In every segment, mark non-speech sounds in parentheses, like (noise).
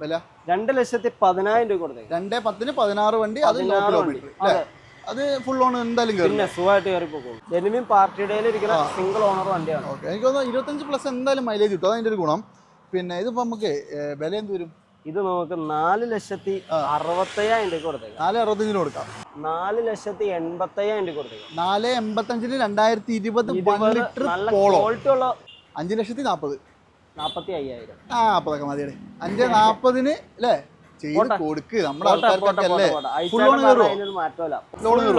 വില? രണ്ട് ലക്ഷത്തി പതിനായിരം രൂപ കൊടുത്തേ. രണ്ട് പത്തിന് പതിനാറ് വണ്ടി അത് അതെ. ഫുൾ ഓൺ എന്തായാലും പിന്നെ സുഖമായിട്ട് കയറി പോകും ജെനുവിൻ പാർട്ടിയുടെ ഇരിക്കുന്ന സിംഗിൾ ഓണർ വണ്ടിയാണ്. ഓക്കെ എനിക്ക് തോന്നുന്നു ഇരുപത്തഞ്ച് പ്ലസ് എന്തായാലും മൈലേജ് കിട്ടും. അതിന്റെ ഒരു ഗുണം. പിന്നെ ഇതിപ്പോ നമുക്ക് വില എന്ത് വരും? ഇത് നമുക്ക് നാല് ലക്ഷത്തി അറുപത്തയ്യായിരം രൂപ കൊടുത്തേക്കാം. നാല് അറുപത്തഞ്ചിന് കൊടുക്കാം. നാല് ലക്ഷത്തി എൺപത്തയ്യായിരം രൂപ കൊടുത്തേക്കാം. നാല് എൺപത്തഞ്ചിന് രണ്ടായിരത്തി ഇരുപത് ലിറ്റർ നല്ല പോളോ ക്വാളിറ്റി ഉള്ള അഞ്ച് ലക്ഷത്തി നാൽപ്പത് നാപ്പത്തി അയ്യായിരം. ആ അപ്പതൊക്കെ മതിയടെ. അഞ്ച് നാൽപ്പതിന് അല്ലേ ചെയ്ത്. കൊടുക്ക്. നമ്മുടെ ആൾക്കാർക്കൊക്കെ ഫുൾ ലോൺ കയറുമോ?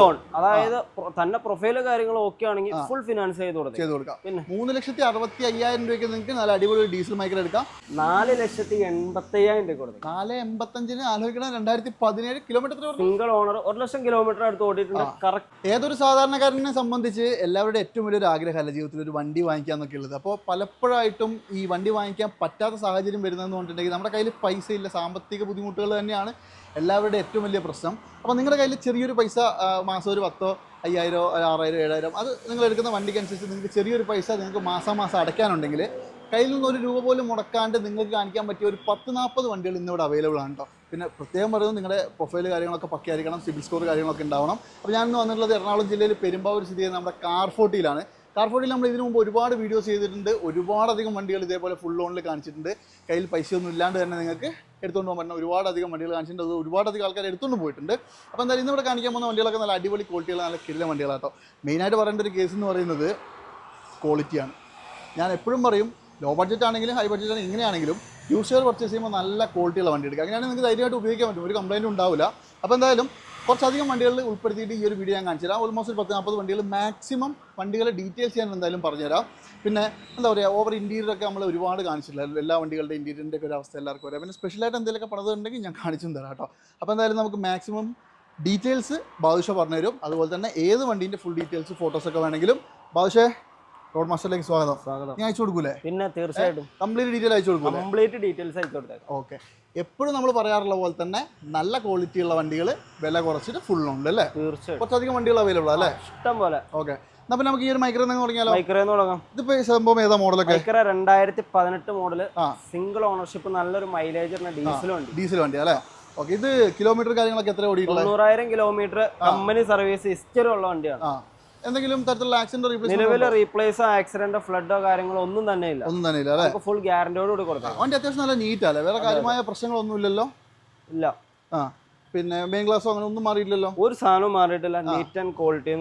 ലോൺ അതായത് തന്നെ പ്രൊഫൈൽ കാര്യങ്ങളും ഓക്കെ ആണെങ്കിൽ ഫുൾ ഫിനാൻസ് ചെയ്ത് കൊടുക്കാം. പിന്നെ? മൂന്ന് ലക്ഷത്തി അറുപത്തി അയ്യായിരം രൂപയ്ക്ക് നിങ്ങൾക്ക് നല്ല അടിപൊളി ഡീസൽ മൈക്കിൽ എടുക്കാം. നാല് ലക്ഷത്തി എൺപത്തയ്യായിരം രൂപ കൊടുക്കും നാല് എൺപത്തഞ്ചിന് ആലോചിക്കണം. രണ്ടായിരത്തി പതിനേഴ് കിലോമീറ്റർ സിംഗിൾ ഓണർ ഒരു ലക്ഷം കിലോമീറ്റർ അടുത്ത് ഓടിയിട്ടുണ്ട്. കറക്റ്റ് ഏതൊരു സാധാരണക്കാരനെ സംബന്ധിച്ച് എല്ലാവരുടെ ഏറ്റവും വലിയൊരു ആഗ്രഹമല്ല ജീവിതത്തിൽ ഒരു വണ്ടി വാങ്ങിക്കുക എന്നൊക്കെ ഉള്ളത്? അപ്പോൾ പലപ്പോഴായിട്ടും ഈ വണ്ടി വാങ്ങിക്കാൻ പറ്റാത്ത സാഹചര്യം വരുന്നതെന്ന് പറഞ്ഞിട്ടുണ്ടെങ്കിൽ നമ്മുടെ കയ്യിൽ പൈസ ഇല്ല സാമ്പത്തിക ബുദ്ധിമുട്ടുകൾ തന്നെയാണ് എല്ലാവരുടെ ഏറ്റവും വലിയ പ്രശ്നം. അപ്പോൾ നിങ്ങളുടെ കയ്യിൽ ചെറിയൊരു പൈസ മാസം ഒരു പത്തോ അയ്യായിരോ ആറായിരം ഏഴായിരം അത് നിങ്ങൾ എടുക്കുന്ന വണ്ടിക്ക് അനുസരിച്ച് നിങ്ങൾക്ക് ചെറിയൊരു പൈസ നിങ്ങൾക്ക് മാസം മാസം അടയ്ക്കാനുണ്ടെങ്കിൽ കയ്യിൽ നിന്ന് ഒരു രൂപ പോലും മുടക്കാണ്ട് നിങ്ങൾക്ക് കാണിക്കാൻ പറ്റിയ ഒരു പത്ത് നാൽപ്പത് വണ്ടികൾ ഇന്നിവിടെ അവൈലബിൾ ആണ് കേട്ടോ പിന്നെ പ്രത്യേകം പറയുന്നത് നിങ്ങളുടെ പ്രൊഫൈൽ കാര്യങ്ങളൊക്കെ പക്കയായിരിക്കണം സിബിൽ സ്കോർ കാര്യങ്ങളൊക്കെ ഉണ്ടാവണം. അപ്പോൾ ഞാൻ ഇന്ന് വന്നിട്ടുള്ളത് എറണാകുളം ജില്ലയിൽ പെരുമ്പാവൂർ സ്ഥിതി ചെയ്യുന്ന നമ്മുടെ കാർ ഫോർട്ടിയിലാണ് കാർ ഫോർട്ടിയിൽ നമ്മൾ ഇതിനു മുമ്പ് ഒരുപാട് വീഡിയോസ് ചെയ്തിട്ടുണ്ട്. ഒരുപാടധികം വണ്ടികൾ ഇതേപോലെ ഫുൾ ലോണിൽ കാണിച്ചിട്ടുണ്ട്. കയ്യിൽ പൈസയൊന്നും ഇല്ലാണ്ട് തന്നെ നിങ്ങൾക്ക് എടുത്തുകൊണ്ട് പോകാൻ പറ്റുന്ന ഒരുപാടധികം വണ്ടികൾ കാണിച്ചിട്ടുണ്ട്. ഒരുപാടധികം ആൾക്കാർ എടുത്തുകൊണ്ട് പോയിട്ടുണ്ട്. അപ്പോൾ എന്തായാലും ഇന്ന് ഇവിടെ കാണിക്കാൻ പോകുന്ന വണ്ടികളൊക്കെ നല്ല അടിപൊളി ക്വാളിറ്റിയുള്ള നല്ല കിടില വണ്ടികളാട്ടോ മെയിനായിട്ട് പറയേണ്ട ഒരു കേസ് എന്ന് പറയുന്നത് ക്വാളിറ്റിയാണ് ഞാൻ എപ്പോഴും പറയും ലോ ബഡ്ജറ്റ് ആണെങ്കിലും ഹൈ ബഡ്ജറ്റ് ആണെങ്കിലും ഇങ്ങനെയാണെങ്കിലും യൂസർ പർച്ചേസ് ചെയ്യുമ്പോൾ നല്ല ക്വാളിറ്റിയുള്ള വണ്ടി എടുക്കുക. അങ്ങനെയാണ് നിങ്ങൾക്ക് ധൈര്യമായിട്ട് ഉപയോഗിക്കാൻ പറ്റും. ഒരു കംപ്ലൈന്റും ഉണ്ടാവില്ല. അപ്പോൾ എന്തായാലും കുറച്ചധികം വണ്ടികളിൽ ഉൾപ്പെടുത്തിയിട്ട് ഈ ഒരു വീഡിയോ ഞാൻ കാണിച്ചു തരാം ഓൾമോസ്റ്റ് ഒരു പത്ത് നാൽപ്പത് വണ്ടികൾ മാക്സിമം വണ്ടികളെ ഡീറ്റെയിൽസ് ഞാൻ എന്തായാലും പറഞ്ഞുതരാം. പിന്നെ എന്താ പറയുക ഓവർ ഇന്റീരിയറൊക്കെ നമ്മൾ ഒരുപാട് കാണിച്ചില്ല എല്ലാ വണ്ടികളുടെ ഇന്റീരിയറിന്റെ ഒക്കെ ഒരു അവസ്ഥ എല്ലാവർക്കും അറിയാം. പിന്നെ സ്പെഷ്യലായിട്ട് എന്തെങ്കിലുമൊക്കെ പണിതുണ്ടെങ്കിൽ ഞാൻ കാണിച്ചും തരാം കേട്ടോ. അപ്പോൾ എന്തായാലും നമുക്ക് മാക്സിമം ഡീറ്റെയിൽസ് ബാദുഷ പറഞ്ഞുതരും അതുപോലെ തന്നെ ഏത് വണ്ടീന്റെ ഫുൾ ഡീറ്റെയിൽസ് ഫോട്ടോസൊക്കെ വേണമെങ്കിലും. ബാദുഷേ റോഡ് മാസ്റ്ററിലേക്ക് സ്വാഗതം. സ്വാഗതം. ഞാൻ അയച്ചു കൊടുക്കൂലേ? പിന്നെ തീർച്ചയായിട്ടും. കംപ്ലീറ്റ് ഡീറ്റെയിൽ അയച്ചു കൊടുക്കും കംപ്ലീറ്റ് ഡീറ്റെയിൽസ് അയച്ചു കൊടുക്കാം ഓക്കെ. എപ്പോഴും നമ്മൾ പറയാറുള്ള പോലെ തന്നെ നല്ല ക്വാളിറ്റി ഉള്ള വണ്ടികൾ വില കുറച്ചിട്ട് ഫുൾ ഉണ്ട് അല്ലേ? തീർച്ചയായിട്ടും. കുറച്ചധികം വണ്ടികൾ അവൈലബിൾ അല്ലേ? ഇഷ്ടം പോലെ. ഓക്കെ. പിന്നെ നമുക്ക് ഈ ഒരു മൈക്രോ നിങ്ങൾ തുടങ്ങിയാലോ? മൈക്രേന്ന് തുടങ്ങാം. ഇതിപ്പോ സംഭവം ഏതാ മോഡലൊക്കെ? മൈക്ര രണ്ടായിരത്തി പതിനെട്ട് മോഡൽ സിംഗിൾ ഓണർഷിപ്പ് നല്ലൊരു മൈലേജ് ഡീസലും ഉണ്ട് ഡീസൽ വണ്ടി അല്ലേ? ഓക്കെ ഇത് കിലോമീറ്റർ കാര്യങ്ങളൊക്കെ എത്ര ഓടിയിട്ടുള്ളത്? തൊണ്ണൂറായിരം കിലോമീറ്റർ കമ്പനി സർവീസ് ഹിസ്റ്ററി ഉള്ള വണ്ടിയാണ്. എന്തെങ്കിലും തരത്തിലുള്ള ആക്സിഡന്റ് റീപ്ലേസ്മെന്റ് നിലവിൽ റീപ്ലേസോ ആക്സിഡന്റോ ഫ്ലഡോ കാര്യങ്ങളോ ഒന്നും തന്നെ ഇല്ല. ഒന്നും തന്നെ ഇല്ല അല്ലേ? ഫുൾ ഗ്യാരണ്ടിയോട് കൂടി കൊടുക്കാം. വണ്ടി അത്യാവശ്യം നല്ല നീറ്റ് അല്ലേ? വേറെ കാര്യമായ പ്രശ്നങ്ങളൊന്നും ഇല്ലല്ലോ? ഇല്ല. ആ. പിന്നെ മെയിൻ ഗ്ലാസോ അങ്ങനെ ഒന്നും മാറിയില്ലല്ലോ ഒരു സാധനവും മാറിയിട്ടില്ല. നീറ്റ് ആൻഡ് ക്വാളിറ്റി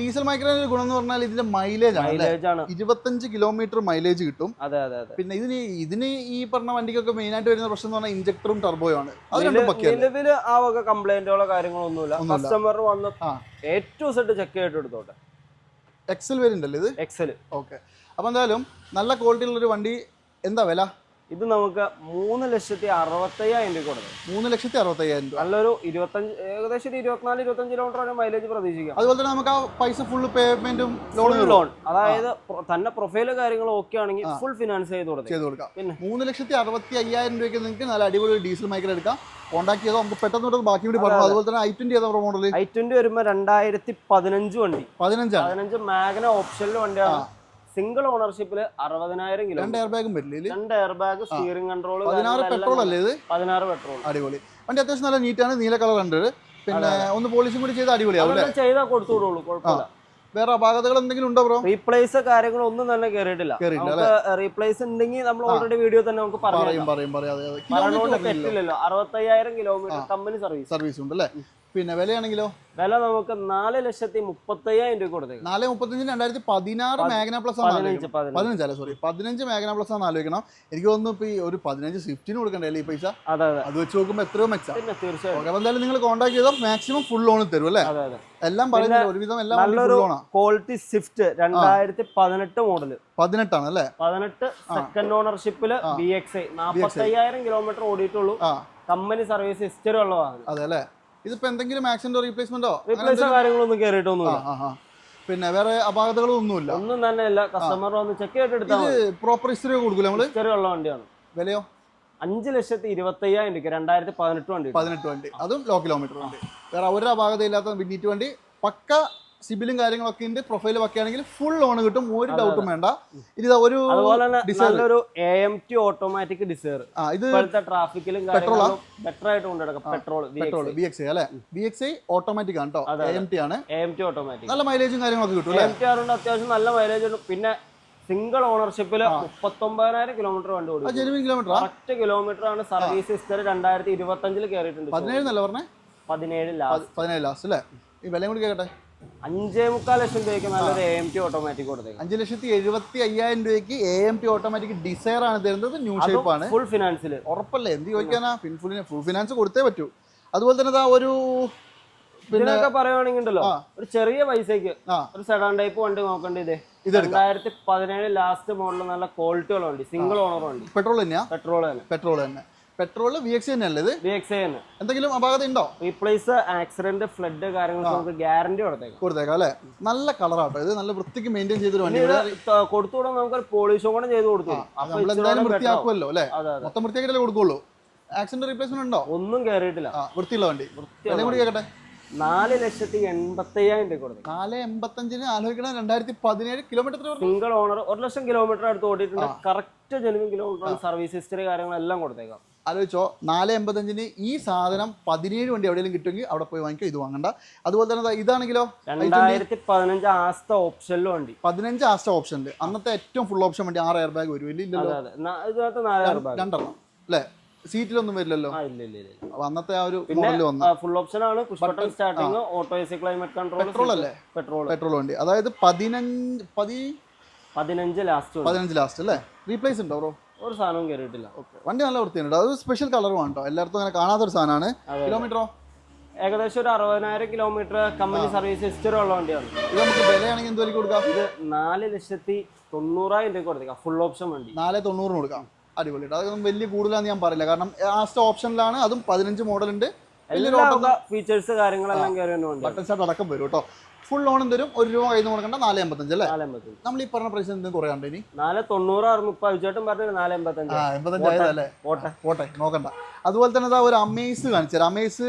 ഡീസൽ മൈക്രോന്റെ ഗുണം എന്ന് പറഞ്ഞാൽ ഇതിന്റെ മൈലേജ് മൈലേജ് ആണ്. ഇരുപത്തഞ്ച് കിലോമീറ്റർ മൈലേജ് കിട്ടും. അതെ അതെ അതെ. പിന്നെ ഇതിന് ഇതിന് ഈ പറഞ്ഞ വണ്ടിക്കൊക്കെ മെയിൻ ആയിട്ട് വരുന്ന പ്രശ്നം എന്ന് പറഞ്ഞാൽ ഇഞ്ചക്ടറും ടർബോയും ആണ്. അത് രണ്ടും നിലവിൽ ആ വക കംപ്ലൈന്റുകളോ കാര്യങ്ങളോ ഒന്നുമില്ല. കസ്റ്റമർ വന്ന് ഏറ്റവും സെറ്റ് ചെക്ക് ചെയ്തിട്ട് എടുത്തോട്ടെ. എക്സൽ വരുന്നുണ്ടല്ലോ ഇത്? എക്സൽ ഓക്കെ അപ്പൊ എന്തായാലും നല്ല ക്വാളിറ്റി ഉള്ളൊരു വണ്ടി എന്താ വില? ഇത് നമുക്ക് മൂന്ന് ലക്ഷത്തി അറുപത്തയ്യായിരം രൂപ കൊടുക്കും. മൂന്ന് ലക്ഷത്തി അറുപത്തയ്യായിരം രൂപ. നല്ലൊരു ഇരുപത്തഞ്ച് ഏകദേശം ഒരു ഇരുപത്തിനാല് ഇരുപത്തഞ്ച് കിലോമീറ്റർ വരെ മൈലേജ് പ്രതീക്ഷിക്കാം. അതുപോലെ തന്നെ നമുക്ക് ആ പൈസ ഫുള്ള് പേയ്മെന്റും ലോൺ ലോൺ അതായത് തന്നെ പ്രൊഫൈൽ കാര്യങ്ങളും ഓക്കെ ആണെങ്കിൽ ഫുൾ ഫിനാൻസ് ചെയ്ത് കൊടുക്കാം. ചെയ്ത് കൊടുക്കാം. പിന്നെ? മൂന്ന് ലക്ഷത്തി അറുപത്തി അയ്യായിരം രൂപയ്ക്ക് നിങ്ങൾക്ക് നല്ല അടിപൊളി ഡീസൽ മൈക്കിൽ എടുക്കാം. കോൺടാക്ട് ചെയ്തോ നമുക്ക് പെട്ടെന്ന് തൊട്ട് ബാക്കി കൂടി പറഞ്ഞു അതുപോലെ തന്നെ ഐ ട്വന്റി ഏതാ മോഡൽ ഐ ട്വന്റി വരുമ്പോൾ രണ്ടായിരത്തി പതിനഞ്ച് വണ്ടി. പതിനഞ്ചാണ്. പതിനഞ്ച് മാഗ്ന ഓപ്ഷനിൽ വണ്ടിയാണ്. സിംഗിൾ ഓണർഷിപ്പിൽ അറുപതിനായിരം കിലോ. രണ്ട് എയർ ബാഗും വരില്ല രണ്ട് എയർ ബാഗ് സ്റ്റിയറിംഗ് കൺട്രോൾ പതിനാറ് പെട്രോൾ അല്ലേ ഇത്? പതിനാറ് പെട്രോൾ അടിപൊളി. വണ്ടി അത്യാവശ്യം നല്ല നീറ്റാണ് നീല കളർ ഉണ്ട് പിന്നെ ഒന്ന് പോളിഷും കൂടി ചെയ്ത് അടിപൊളിയാവും ചെയ്താൽ കൊടുത്തുവിടുള്ളൂ കുഴപ്പമില്ല. വേറെ അപാകതകൾ എന്തെങ്കിലും ഉണ്ടോ ബ്രോ റീപ്ലേസ് കാര്യങ്ങളൊന്നും തന്നെ കേറിയിട്ടില്ല. റീപ്ലേസ് ഉണ്ടെങ്കിൽ നമ്മൾ ഓൾറെഡി വീഡിയോ തന്നെ നമുക്ക് പറയും പറയും പറയും അറുപത്തയ്യായിരം കിലോമീറ്റർ കമ്പനി സർവീസ് സർവീസ് ഉണ്ട് അല്ലേ? പിന്നെ വിലയാണെങ്കിലോ? വില നമുക്ക് നാല് ലക്ഷത്തി മുപ്പത്തയ്യായിരം രൂപ കൊടുത്തേക്കും. നാല് മുപ്പത്തഞ്ചിന് രണ്ടായിരത്തി പതിനാറ് മാഗ്ന പ്ലസ് ആണ് പതിനഞ്ച്. പതിനഞ്ച്. സോറി പതിനഞ്ച് മാഗ്ന പ്ലസ് ആണ് ആലോചിക്കണം. എനിക്ക് തോന്നുന്നു ഇപ്പൊ ഈ ഒരു പതിനഞ്ച് സ്വിഫ്റ്റിന് കൊടുക്കണ്ടല്ലേ ഈ പൈസ? അതെ അതെ. അത് വെച്ച് നോക്കുമ്പോൾ എത്രയോ മെച്ചാ തീർച്ചയായും. എന്തായാലും നിങ്ങൾ കോൺടാക്ട് ചെയ്താൽ മാക്സിമം ഫുൾ ലോൺ തരും അല്ലേ? എല്ലാം പറയുന്നത് ഒരുവിധം എല്ലാം നല്ലൊരു ക്വാളിറ്റി സ്വിഫ്റ്റ് രണ്ടായിരത്തി പതിനെട്ട് മോഡൽ പതിനെട്ടാണ് അല്ലേ? പതിനെട്ട് സെക്കൻഡ് ഓണർഷിപ്പിൽ ബി എക്സ് ഐ നാപ്പത്തയ്യായിരം കിലോമീറ്റർ ഓടിയിട്ടുള്ളൂ. കമ്പനി സർവീസ് ഹിസ്റ്ററി ഉള്ള വാഹനം. അതെ അല്ലേ? ഇതിപ്പോ എന്തെങ്കിലും ആക്സിഡന്റ് റീപ്ലേസ്മെന്റോ റീപ്ലേസോ കാര്യങ്ങളൊന്നും കേറിയിട്ടൊന്നും കയറിയിട്ടൊന്നുമില്ല പിന്നെ വേറെ അപാകതകളും ഒന്നുമില്ല ഒന്നും തന്നെ ഇല്ല കസ്റ്റമർ വന്ന് ചെക്ക് ചെയ്തിട്ട് എടുത്താൽ പ്രോപ്പർ ഹിസ്റ്ററി കൊടുക്കില്ല നമ്മൾ? ഹിസ്റ്ററി ഉള്ള വണ്ടിയാണ്. വിലയോ? അഞ്ച് ലക്ഷത്തി ഇരുപത്തി അയ്യായിരം രൂപ രണ്ടായിരത്തി പതിനെട്ട് വണ്ടി പതിനെട്ട് വണ്ടി. അതും ലോ കിലോമീറ്റർ വണ്ടി. വേറെ ഒരു അപാകതയില്ലാത്ത നീറ്റ് വണ്ടി പക്ക സിബിലും കാര്യങ്ങളൊക്കെ ഇതിന്റെ പ്രൊഫൈൽ ഒക്കെ ആണെങ്കിൽ ഫുൾ ലോൺ കിട്ടും ഒരു ഡൗട്ടും വേണ്ട. ഇത് ഒരു. നല്ലൊരു A M T automatic Dzire ആ ഇത് ട്രാഫിക്കിലും ബെറ്റർ ആയിട്ട് കൊണ്ടുനടക്കാം പെട്രോൾ പെട്രോൾ ബി എക്സ് അല്ലേ? ബി എക്സ് ഐ ഓട്ടോമാറ്റിക് ആണ് കേട്ടോ എ എം ടി ആണ്. എ എം ടി ഓട്ടോമാറ്റിക് നല്ല മൈലേജും കാര്യങ്ങളൊക്കെ കിട്ടും എ ടി ആറുണ്ട് അത്യാവശ്യം നല്ല മൈലേജ് ഉണ്ട്. പിന്നെ സിംഗിൾ ഓണർഷിപ്പിൽ മുപ്പത്തൊമ്പതിനായിരം കിലോമീറ്റർ വണ്ടി ഓടും കിലോമീറ്റർ ഒറ്റ കിലോമീറ്റർ ആണ് സർവീസ് ഹിസ്റ്ററി രണ്ടായിരത്തി ഇരുപത്തി അഞ്ചിൽ കയറിയിട്ടുണ്ട് പതിനേഴ് ലാസ്റ്റ് പതിനേഴ് ലാസ്റ്റ് അല്ലേ? ഈ വിലയും കൂടി കേട്ടെ അഞ്ചേ മുക്കാൽ ലക്ഷം രൂപയ്ക്ക് നല്ലൊരു എ എം ടി ഓട്ടോമാറ്റിക് കൊടുത്തേക്കും. അഞ്ച് ലക്ഷത്തി എഴുപത്തി അയ്യായിരം രൂപയ്ക്ക് A M T automatic Dzire ആണ് തരുന്നത്. ന്യൂ ഷേപ്പ് ആണ്. ഫുൾ ഫിനാൻസിൽ ഉറപ്പല്ലേ? എന്ത് ചോദിക്കാനാ? ഫുൾ ഫുൾ ഫിനാൻസ് കൊടുത്തേ പറ്റൂ. അതുപോലെ തന്നെ ഒരു പിന്നെ ഇതിനൊക്കെ പറയുവാണെങ്കിൽ ഉണ്ടല്ലോ ഒരു ചെറിയ പൈസക്ക് ഒരു സെഡാൻ ടൈപ്പ് വണ്ടി നോക്കേണ്ട ഇതേ? രണ്ടായിരത്തി പതിനേഴ് ലാസ്റ്റ് മോഡൽ നല്ല ക്വാളിറ്റി ഉള്ള വണ്ടി സിംഗിൾ ഓണർ വണ്ടി. പെട്രോൾ തന്നെയാ? പെട്രോൾ തന്നെ. പെട്രോൾ തന്നെ. പെട്രോൾ വി എക്സ് തന്നെയല്ലേ ഇത്? വി എക്സ് തന്നെ. എന്തെങ്കിലും അപാകത ഉണ്ടോ? റീപ്ലേസ് ആക്സിഡന്റ് ഫ്ലഡ് കാര്യങ്ങളൊക്കെ നമുക്ക് ഗ്യാരണ്ടി കൊടുത്തേക്കാം. കൊടുത്തേക്കാം അല്ലേ? നല്ല കളറാട്ടോ ഇത്. നല്ല വൃത്തിക്ക് മെയിന്റെയിൻ ചെയ്തൊരു വണ്ടി. നമുക്ക് പോളിഷും കൂടെ ചെയ്ത് കൊടുത്തു. നമ്മൾ എന്തായാലും. വൃത്തിയാക്കുമല്ലോ അല്ലേ? മൊത്തം വൃത്തിയാക്കി കൊടുക്കുള്ളൂ. ആക്സിഡന്റ് റീപ്ലേസ്മെന്റ് ഉണ്ടോ? ഒന്നും കയറിയിട്ടില്ല വൃത്തിയുള്ള വണ്ടി. വിലയും കൂടി കേട്ടെ നാല് ലക്ഷത്തി എൺപത്തി അയ്യായിരം രൂപ കൊടുത്തു. നാല് എൺപത്തഞ്ചിന് ആലോചിക്കണം രണ്ടായിരത്തി പതിനേഴ് കിലോമീറ്റർ സിംഗിൾ ഓണർ ഒരു ലക്ഷം കിലോമീറ്റർ അടുത്ത് ഓടിയിട്ടുണ്ട്. Correct genuine kilometre service history കാര്യങ്ങളെല്ലാം കൊടുത്തേക്കാം. ആലോചിച്ചോ നാല് എൺപത്തഞ്ചിന് ഈ സാധനം പതിനേഴ് വണ്ടി എവിടെയെങ്കിലും കിട്ടുമെങ്കിൽ അവിടെ പോയി വാങ്ങിക്കോ ഇത് വാങ്ങണ്ട. അതുപോലെ തന്നെ ഇതാണെങ്കിലോ രണ്ടായിരത്തി പതിനഞ്ച് ആസ്ത ഓപ്ഷനിലും ഉണ്ട് പതിനഞ്ച് ആസ്റ്റ ഓപ്ഷനിൽ അന്നത്തെ ഏറ്റവും ഫുൾ ഓപ്ഷൻ വണ്ടി ആറ് എയർ ബാഗ് വരും ഇല്ലല്ലോ. രണ്ടെണ്ണം. അല്ലേ? സീറ്റിലൊന്നും വരില്ലല്ലോ. അന്നത്തെ ആ ഒരു മോഡൽ വന്ന ഫുൾ ഓപ്ഷൻ ആണ്. Starting auto AC climate control petrol അല്ലേ? പെട്രോൾ പെട്രോൾ വണ്ടി. അതായത് പതിനഞ്ച് പതി പതിനഞ്ച് ലാസ്റ്റ് പതിനഞ്ച് ലാസ്റ്റ് അല്ലേ? റീപ്ലേസ് ഉണ്ടോ ബ്രോ ഒരു സാധനവും കയറിയിട്ടില്ല ഓക്കെ. വണ്ടി നല്ല വൃത്തിയുണ്ട്. അത് സ്പെഷ്യൽ കളറും കേട്ടോ എല്ലായിടത്തും അങ്ങനെ കാണാത്തൊരു സാധനമാണ്. അതെ. കിലോമീറ്ററോ ഏകദേശം ഒരു അറുപതിനായിരം കിലോമീറ്റർ കമ്പനി സർവീസ് ഹിസ്റ്ററി ഉള്ള വണ്ടിയാണ്. ഇത് നമുക്ക് വിലയാണെങ്കിൽ എന്ത് വിലയ്ക്ക് കൊടുക്കാം? ഇത് നാല് ലക്ഷത്തി തൊണ്ണൂറായിരം രൂപ കൊടുക്കാം ഫുൾ ഓപ്ഷൻ വണ്ടി. നാല് തൊണ്ണൂറിന് കൊടുക്കാം. അടിപൊളി അതൊന്നും വലിയ കൂടുതലാന്ന് ഞാൻ പറയില്ല. കാരണം ലാസ്റ്റ് ഓപ്ഷനിലാണ് അതും പതിനഞ്ച് മോഡലുണ്ട് എല്ലാ ഫീച്ചേഴ്സ് കാര്യങ്ങളെല്ലാം കയറി വണ്ടിയാണ്. ബട്ടൺ സ്റ്റാർട്ട് അടക്കം വരും കേട്ടോ ഫുൾ ലോണും തരും ഒരു രൂപ കയ്യിൽ നിന്ന് കൊടുക്കേണ്ട നാല് എൺപത്തഞ്ച് അല്ലേ? നമ്മൾ ഈ പറഞ്ഞ പ്രൈസ് എന്തെങ്കിലും കുറയാണ്ട് ഇനി? നാല് തൊണ്ണൂറ് ഇപ്പൊ അഭിചേട്ടൻ പറഞ്ഞത് നാല് എൺപത്തഞ്ച് എൺപത്തഞ്ച് ആയതല്ലേ? നോക്കണ്ട. അതുപോലെ തന്നെ ഒരു അമേസ് കാണിച്ചു തരാം. അമേസ്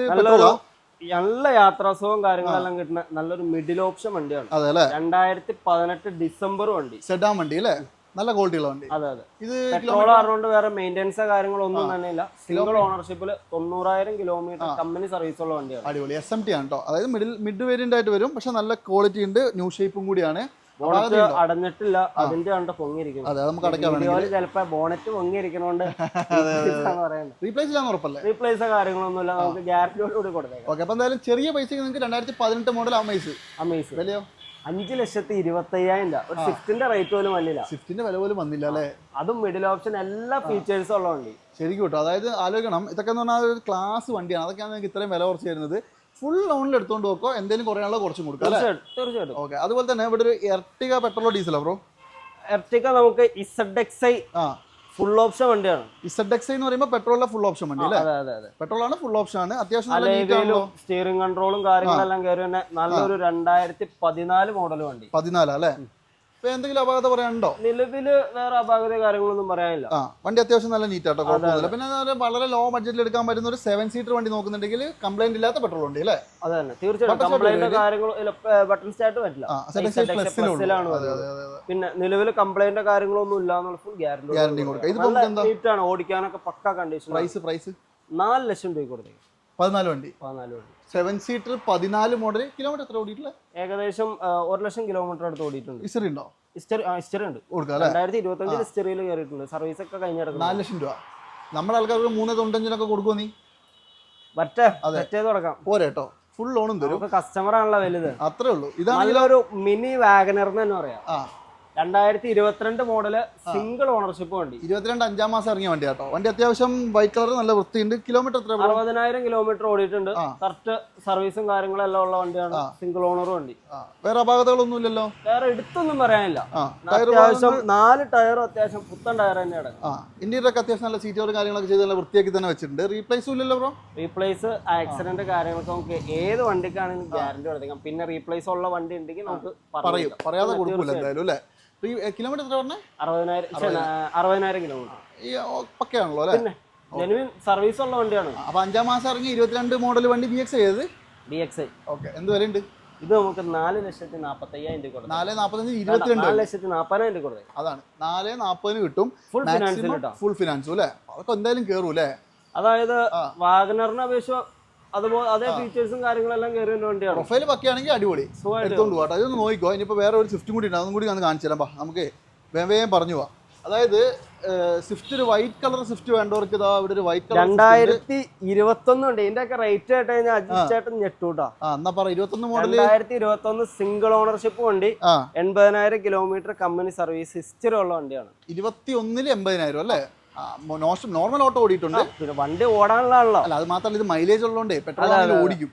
നല്ല യാത്രാസുഖവും കാര്യങ്ങളെല്ലാം കിട്ടുന്ന നല്ലൊരു മിഡിൽ ഓപ്ഷൻ വണ്ടിയാണ്. രണ്ടായിരത്തി പതിനെട്ട് ഡിസംബർ വണ്ടി. സെഡാൻ വണ്ടി അല്ലേ? നല്ല ക്വാളിറ്റി ഉള്ള വണ്ടി. അതെ അതെ. ഇത് പെട്രോൾ ആയതുകൊണ്ട് വേറെ മെയിന്റെനൻസോ കാര്യങ്ങളൊന്നും തന്നെ ഇല്ല സിംഗിൾ ഓണർഷിപ്പിൽ തൊണ്ണൂറായിരം കിലോമീറ്റർ കമ്പനി സർവീസ് ഉള്ള വണ്ടിയാണ് അടിപൊളി. എസ് എം ടി ആണ് കേട്ടോ അതായത് മിഡിൽ മിഡ് വേരിയന്റ് ആയിട്ട് വരും. പക്ഷെ നല്ല ക്വാളിറ്റി ഉണ്ട്. ന്യൂ ഷേപ്പും കൂടിയാണ്. ബോണറ്റ് അടഞ്ഞിട്ടില്ല. അതിന്റെ കണ്ട് പൊങ്ങിയിരിക്കുന്നു. ചിലപ്പോ ബോണറ്റ് പൊങ്ങിയിരിക്കണോണ്ട് റീപ്ലേസ് ചെയ്യാൻ ഉറപ്പല്ലേ? റീപ്ലേസ് കാര്യങ്ങളൊന്നുമില്ല. നമുക്ക് ഗ്യാരണ്ടിയോട് കൂടി കൊടുത്തേക്കാം. ഓക്കെ അപ്പോൾ എന്തായാലും ചെറിയ പൈസക്ക് നിങ്ങൾക്ക് രണ്ടായിരത്തി പതിനെട്ട് മോഡൽ അമേസ് അമേസ് വിലയോ? അഞ്ച് ലക്ഷത്തി ഇരുപത്തയ്യായിരം രൂപ. ഒരു സ്വിഫ്റ്റിന്റെ റേറ്റ് പോലും വന്നില്ല. സ്വിഫ്റ്റിന്റെ വില പോലും വന്നില്ല അല്ലേ? അതും മിഡിൽ ഓപ്ഷൻ എല്ലാ ഫീച്ചേഴ്സും ഉള്ള വണ്ടി. ശരിക്കും കേട്ടോ. അതായത് ആലോചിക്കണം ഇതൊക്കെ എന്ന് പറഞ്ഞാൽ ഒരു ക്ലാസ് വണ്ടിയാണ്. അതൊക്കെയാണ് നിങ്ങൾക്ക് ഇത്രയും വില കുറച്ച് തരുന്നത്. ഫുൾ ലോണിൽ എടുത്തുകൊണ്ട് നോക്കോ എന്തെങ്കിലും കുറയാനുള്ള കുറച്ചും കൊടുക്കാം തീർച്ചയായിട്ടും ഓക്കെ അതുപോലെ തന്നെ ഇവിടെ ഒരു എർട്ടിക പെട്രോളോ ഡീസലോ ബ്രോ എർട്ടിക നമുക്ക് ഇസഡ് എക്സ് ഐ ആ. ഫുൾ ഓപ്ഷൻ വണ്ടിയാണ്. ഇസഡ് എക്സ് എന്ന് പറയുമ്പോൾ പെട്രോളിലെ ഫുൾ ഓപ്ഷൻ വണ്ടി അല്ലേ? അതെ അതെ അതെ. പെട്രോൾ ആണ്. ഫുൾ ഓപ്ഷൻ ആണ് അത്യാവശ്യം സ്റ്റിയറിംഗ് കൺട്രോളും കാര്യങ്ങളെല്ലാം കയറി തന്നെ നല്ലൊരു രണ്ടായിരത്തി പതിനാല് മോഡൽ വണ്ടി. പതിനാലാ അല്ലേ? ഇപ്പൊ എന്തെങ്കിലും അപാകത പറയാനുണ്ടോ? നിലവിൽ വേറെ അപാകത കാര്യങ്ങളൊന്നും പറയാനില്ല. ആ വണ്ടി അത്യാവശ്യം നല്ല നീറ്റ് ആട്ടോ കുഴപ്പമൊന്നുമില്ല. പിന്നെ വളരെ ലോ ബഡ്ജറ്റിൽ എടുക്കാൻ പറ്റുന്ന ഒരു സെവൻ സീറ്റർ വണ്ടി നോക്കുന്നുണ്ടെങ്കിൽ കംപ്ലൈന്റ് ഇല്ലാത്ത പെട്രോൾ വണ്ടി അല്ലേ? അത് തന്നെ തീർച്ചയായിട്ടും കംപ്ലൈന്റ് കാര്യങ്ങളും ബട്ടൺ സ്റ്റാർട്ട് പറ്റില്ല. പിന്നെ നിലവിൽ കംപ്ലൈന്റ് കാര്യങ്ങളൊന്നും ഇല്ല എന്നുള്ള ഫുൾ ഗ്യാരണ്ടി ഗ്യാരണ്ടി കൊടുക്കാം എന്താ നീറ്റാണ് ഓടിക്കാനൊക്കെ പക്ക കണ്ടീഷൻ പ്രൈസ് പ്രൈസ് നാല് ലക്ഷം രൂപ കൊടുത്തേക്കും. പതിനാല് വണ്ടി. പതിനാല് വണ്ടി. സെവൻ സീറ്റർ പതിനാല് മോഡൽ കിലോമീറ്റർ എത്ര ഓടിയിട്ടില്ല ഏകദേശം ഒരു ലക്ഷം കിലോമീറ്റർ അടുത്ത് ഓടിയിട്ടുണ്ട്. ഹിസ്റ്ററി ഉണ്ടോ? ഹിസ്റ്ററി ഉണ്ട് രണ്ടായിരത്തി ഹിസ്റ്ററിയിൽ കയറിയിട്ടുണ്ട്. സർവീസ് ഒക്കെ നാല് ലക്ഷം രൂപ. നമ്മുടെ ആൾക്കാർക്ക് മൂന്ന് തൊണ്ണൂറ്റഞ്ചിനൊക്കെ കൊടുക്കുമോ നീ? മറ്റേ മറ്റേ തുടക്കാം. പോരെ ഫുൾ ലോണും തരും. കസ്റ്റമർ ആണല്ലോ വലുത്. അത്രേ ഉള്ളൂ. ഇതാണ് ഒരു മിനി വാഗനർ എന്ന് തന്നെ പറയാം. രണ്ടായിരത്തി ഇരുപത്തിരണ്ട് മോഡൽ സിംഗിൾ ഓണർഷിപ്പ് വണ്ടി. ഇരുപത്തിരണ്ട് അഞ്ചാം മാസം ഇറങ്ങിയ വണ്ടി കേട്ടോ വണ്ടി അത്യാവശ്യം വൈറ്റ് കളർ നല്ല വൃത്തിയുണ്ട്. കിലോമീറ്റർ എത്ര? അറുപതിനായിരം കിലോമീറ്റർ ഓടിയിട്ടുണ്ട്. കറക്റ്റ് സർവീസും കാര്യങ്ങളും എല്ലാം ഉള്ള വണ്ടിയാണ് സിംഗിൾ ഓണർ വണ്ടി. വേറെ അപാകതകളൊന്നും ഇല്ലല്ലോ? വേറെ എടുത്തൊന്നും പറയാനില്ല. അത്യാവശ്യം നാല് ടയർ അത്യാവശ്യം പുത്തൻ ടയർ തന്നെയാണ് ആ. ഇന്ത്യയിലൊക്കെ അത്യാവശ്യം നല്ല സീറ്റുകളും കാര്യങ്ങളൊക്കെ ചെയ്ത് നല്ല വൃത്തിയാക്കി തന്നെ വെച്ചിട്ടുണ്ട്. റീപ്ലേസും ഇല്ലല്ലോ ബ്രോ റീപ്ലേസ് ആക്സിഡന്റ് കാര്യങ്ങളൊക്കെ നമുക്ക് ഏത് വണ്ടിക്കാണെങ്കിലും ഗ്യാരണ്ടി കൊടുത്തേക്കാം. പിന്നെ റീപ്ലേസ് ഉള്ള വണ്ടി ഉണ്ടെങ്കിൽ നമുക്ക് പറയാം. പറയാതെ കൊടുക്കില്ല എന്തായാലും അല്ലേ? കിലോമീറ്റർ എത്ര പറഞ്ഞേ? അറുപതിനായിരം കിലോമീറ്റർ. ഈ പക്കയാണല്ലോ അല്ലേ? ജെനുവിൻ സർവീസ് ഉള്ള വണ്ടിയാണ്. അപ്പൊ അഞ്ചാം മാസം ഇറങ്ങി ഇരുപത്തിരണ്ട് മോഡൽ വണ്ടി ബി എക്സ് ചെയ്തത് ബി എക്സ് ഓക്കെ എന്ത് വിലയുണ്ട്? ഇത് നമുക്ക് നാല് ലക്ഷത്തി നാപ്പത്തയ്യായിരം രൂപ കൊടുക്കാം. നാല് നാപ്പത്തഞ്ച് ഇരുപത്തിരണ്ട്. ലക്ഷത്തി നാപ്പതിനായിരം രൂപ കൊടുക്കാം. അതാണ്. നാല് നാൽപ്പതിന് കിട്ടും. ഫുൾ ഫിനാൻസ് ഫുൾ ഫിനാൻസും അല്ലേ? അതൊക്കെ എന്തായാലും കയറും അല്ലേ? അതായത്. വാഗനറിനെ അപേക്ഷിച്ച് അതുപോലെ അതേ ഫീച്ചേഴ്സും കാര്യങ്ങളെല്ലാം കയറി വരുന്ന വണ്ടിയാണ്. പ്രൊഫൈൽ പക്കയാണെങ്കിൽ അടിപൊളി. എടുത്തോണ്ട് പോകട്ടെ അതൊന്ന് നോക്കിക്കോ. ഇനിയിപ്പോൾ വേറെ ഒരു സ്വിഫ്റ്റും കൂടി ഉണ്ട്. അതും കൂടി ഒന്ന് കാണിച്ചു തരാം. നമുക്ക് വേഗം വേഗം പറഞ്ഞു പോവാം. അതായത് സ്വിഫ്റ്റ് ഒരു വൈറ്റ് കളർ സ്വിഫ്റ്റ് വേണ്ടവർക്ക് ഇതാ ഇവിടെ ഒരു വൈറ്റ് കളർ രണ്ടായിരത്തി ഇരുപത്തി ഒന്ന് ഉണ്ട്. ഇതിന്റെ ഒക്കെ റേറ്റ് ആയിട്ട് കഴിഞ്ഞാൽ ചേട്ടൻ ഞെട്ടൂട്ടാ എന്നാ പറ. ഇരുപത്തൊന്ന് മോഡൽ രണ്ടായിരത്തി ഇരുപത്തി ഒന്ന് സിംഗിൾ ഓണർഷിപ്പ് വണ്ടി എൺപതിനായിരം കിലോമീറ്റർ കമ്പനി സർവീസ് ഹിസ്റ്ററി ഉള്ള വണ്ടിയാണ്. ഇരുപത്തി ഒന്നിൽ എൺപതിനായിരം അല്ലേ? നോർമൽ ഓട്ടോ ഓടിയിട്ടുണ്ട്. പിന്നെ വണ്ടി ഓടാനുള്ള അല്ല അത് മാത്രമല്ല ഇത് മൈലേജ് ഉള്ളതുകൊണ്ട് പെട്രോൾ ഓടിക്കും.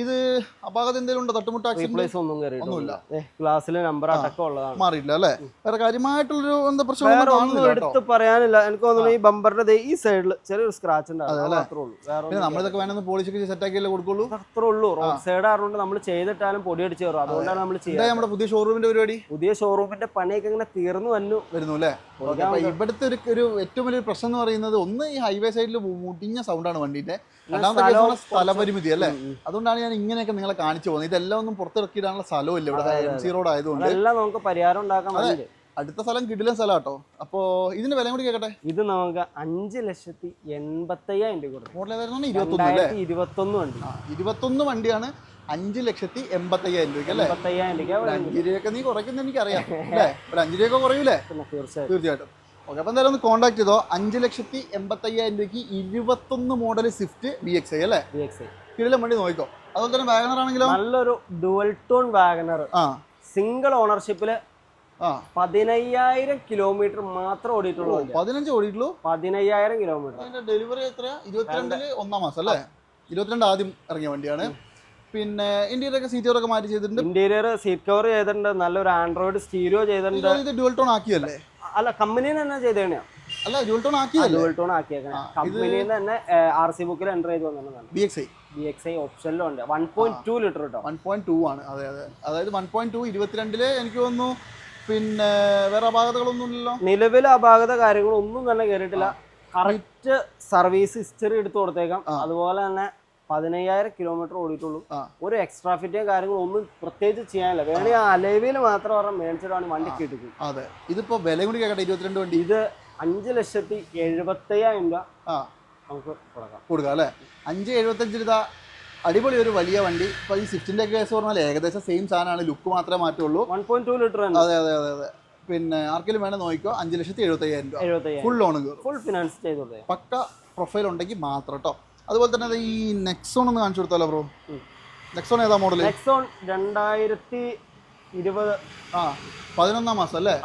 ഇത് അപാകത എന്തെങ്കിലും ഉണ്ടോ? തട്ടുമുട്ട റീപ്ലേസ് ഒന്നും. കയറിയിട്ടില്ല ഗ്ലാസ്സിൽ നമ്പർ അടക്കം ഉള്ളതാണ്. മാറിയില്ല അല്ലേ? വേറെ കാര്യമായിട്ടുള്ളൊരു എന്താ പ്രശ്നം എടുത്ത് പറയാനില്ല. എനിക്ക് തോന്നുന്നു ഈ ബമ്പറിന്റെ ഈ സൈഡിൽ ചെറിയൊരു സ്ക്രാച്ച് ഉണ്ടാവും നമ്മളിതൊക്കെ വേണമെന്ന് പോളിച്ചൊക്കെ സെറ്റ് ആക്കിയല്ലേ കൊടുക്കുള്ളൂ? അത്രേ ഉള്ളൂ. റോഡ് സൈഡ് ആയതുകൊണ്ട് നമ്മൾ ചെയ്തിട്ടാലും പൊടി അടിച്ച് കയറും അതുകൊണ്ടാണ് നമ്മൾ ചെയ്യുന്നത് നമ്മുടെ പുതിയ ഷോറൂമിന്റെ പരിപാടി? പുതിയ ഷോറൂമിന്റെ പണിയൊക്കെ ഇങ്ങനെ തീർന്നു വന്നു. വരുന്നു അല്ലേ? ഇവിടുത്തെ ഒരു ഒരു ഏറ്റവും വലിയ പ്രശ്നം എന്ന് പറയുന്നത് ഒന്ന് ഈ ഹൈവേ സൈഡിൽ മുടിഞ്ഞ സൗണ്ടാണ് വണ്ടിന്റെ. രണ്ടാമത്തെ സ്ഥലപരിമിതി അല്ലേ? അതുകൊണ്ടാണ് ഞാൻ ഇങ്ങനെയൊക്കെ നിങ്ങളെ കാണിച്ചു പോകുന്നത്. ഇതെല്ലാം ഒന്നും പുറത്തിറക്കിയിടാനുള്ള സ്ഥലവും ഇല്ല. ഇവിടെ എം സി റോഡ് ആയതുകൊണ്ട്. എല്ലാം നമുക്ക് പരിഹാരം ഉണ്ടാക്കാൻ അടുത്ത സ്ഥലം കിടിലൻ സ്ഥലം കേട്ടോ അപ്പോ ഇതിന്റെ വില കൂടി കേക്കട്ടെ? ഇത് നമുക്ക് അഞ്ച് ലക്ഷത്തി എൺപത്തയ്യായിരം രൂപ കൊടുക്കും. ഇരുപത്തൊന്ന് വണ്ടി. വണ്ടിയാണ് അഞ്ച് ലക്ഷത്തി എൺപത്തയ്യായിരം രൂപ അല്ലേ? എൺപത്തയ്യായിരം രൂപ ഒരു അഞ്ച് രൂപയൊക്കെ നീ കുറയ്ക്കുന്ന എനിക്കറിയാം. അല്ലേ? ഒരു അഞ്ച് രൂപയൊക്കെ കുറയൂലേ? തീർച്ചയായിട്ടും. ഓക്കെ അപ്പം എന്തായാലും ഒന്ന് കോൺടാക്ട് ചെയ്തോ. അഞ്ച് ലക്ഷത്തി എൺപത്തയ്യായിരം രൂപയ്ക്ക് ഇരുപത്തൊന്ന് model Swift V X I അല്ലേ? ബി എക്സ് ഐ കിടിലം വണ്ടി നോക്കിക്കോ. അതുപോലെ തന്നെ വാഗണർ ആണെങ്കിലോ? നല്ലൊരു ഡുവൽ ടോൺ വാഗനർ ആ. സിംഗിൾ ഓണർഷിപ്പിൽ ആ. പതിനയ്യായിരം കിലോമീറ്റർ മാത്രം ഓടിയിട്ടുള്ളൂ പതിനഞ്ച് ഓടിയിട്ടുള്ളൂ? പതിനയ്യായിരം കിലോമീറ്റർ അതിന്റെ ഡെലിവറി എത്രയാ ഇരുപത്തിരണ്ടിൽ ഒന്നാം മാസം അല്ലേ? ഇരുപത്തിരണ്ട് ആദ്യം ഇറങ്ങിയ വണ്ടിയാണ്. പിന്നെ ഇന്റീരിയർ ഒക്കെ സീറ്റ് ഒക്കെ മാറ്റി ചെയ്തിട്ടുണ്ട്. ഇന്റീരിയർ സീറ്റ് കവർ ചെയ്തിട്ടുണ്ട്. നല്ലൊരു ആൻഡ്രോയിഡ് സ്റ്റീരിയോ ചെയ്തിട്ടുണ്ട്. ഇത് ഡ്യുവൽ ടോൺ ആക്കിയല്ലേ? അല്ല കമ്പനി തന്നെ ചെയ്തേണ അല്ല ഡ്യുവൽ ടോൺ ആക്കിയതല്ലേ? ഡുവൽ ടോൺ ആക്കിയേക്കണേ കമ്പനിയിൽ തന്നെ ആർ സി ബുക്കിൽ എന്റർ ചെയ്ത് വന്നിട്ടുള്ളതാണ്. V X I V X I ഓപ്ഷനിലും ഉണ്ട് വൺ പോയിന്റ് ടു ലിറ്റർ കേട്ടോ വൺ പോയിന്റ് ടു ആണ്. അതെ അതെ. അതായത് വൺ പോയിന്റ് ടു ഇരുപത്തിരണ്ടിൽ എനിക്ക് തോന്നുന്നു പിന്നെ വേറെ അപാകതകളൊന്നും ഇല്ലല്ലോ? നിലവിൽ അപാകത കാര്യങ്ങളൊന്നും തന്നെ കേറിയിട്ടില്ല. കറക്റ്റ് സർവീസ് ഹിസ്റ്ററി എടുത്തു കൊടുത്തേക്കാം. അതുപോലെ തന്നെ പതിനയ്യായിരം കിലോമീറ്റർ ഓടിയിട്ടുള്ളൂ. ഒരു എക്സ്ട്രാ ഫിറ്റിയും കാര്യങ്ങളും ഒന്നും പ്രത്യേകിച്ച് ചെയ്യാനില്ല. വേണമെങ്കിൽ ആ അലവിൽ മാത്രം പറഞ്ഞാൽ മേടിച്ചിട്ടാണ് വണ്ടി കിട്ടുന്നത് അതെ. ഇതിപ്പോ വില കൂടി കേട്ടെ ഇരുപത്തിരണ്ട് വണ്ടി. ഇത് അഞ്ച് ലക്ഷത്തി എഴുപത്തയ്യായിരം രൂപ. ആ. നമുക്ക് കൊടുക്കാം. കൊടുക്കാം അല്ലേ? അഞ്ച് എഴുപത്തഞ്ച് രൂപ അടിപൊളി ഒരു വലിയ വണ്ടി. ഇപ്പൊ ഈ സ്വിഫ്റ്റിന്റെ കേസ് പറഞ്ഞാൽ ഏകദേശം സെയിം സാധനമാണ്. ലുക്ക് മാത്രമേ മാറ്റുള്ളൂ. വൺ പോയിന്റ് ടു ലിറ്റർ അതെ അതെ അതെ അതെ. പിന്നെ ആർക്കെങ്കിലും വേണേ നോക്കിക്കോ. അഞ്ച് ലക്ഷത്തി എഴുപത്തി അയ്യായിരം രൂപ. എഴുപത്തയ്യായിരം ഫുൾ ലോൺ ഫുൾ ഫിനാൻസ് ചെയ്തോളൂ. പക്ക പ്രൊഫൈൽ ഉണ്ടെങ്കിൽ മാത്രം കേട്ടോ അതുപോലെ തന്നെ ഈ നെക്സോൺ ഒന്ന് കാണിച്ചു കൊടുത്താലോ ബ്രോ നെക്സോൺ ഏതാ മോഡൽ നെക്സോൺ രണ്ടായിരത്തി ഇരുപത് ആ പതിനൊന്നാം മാസം അല്ലേ.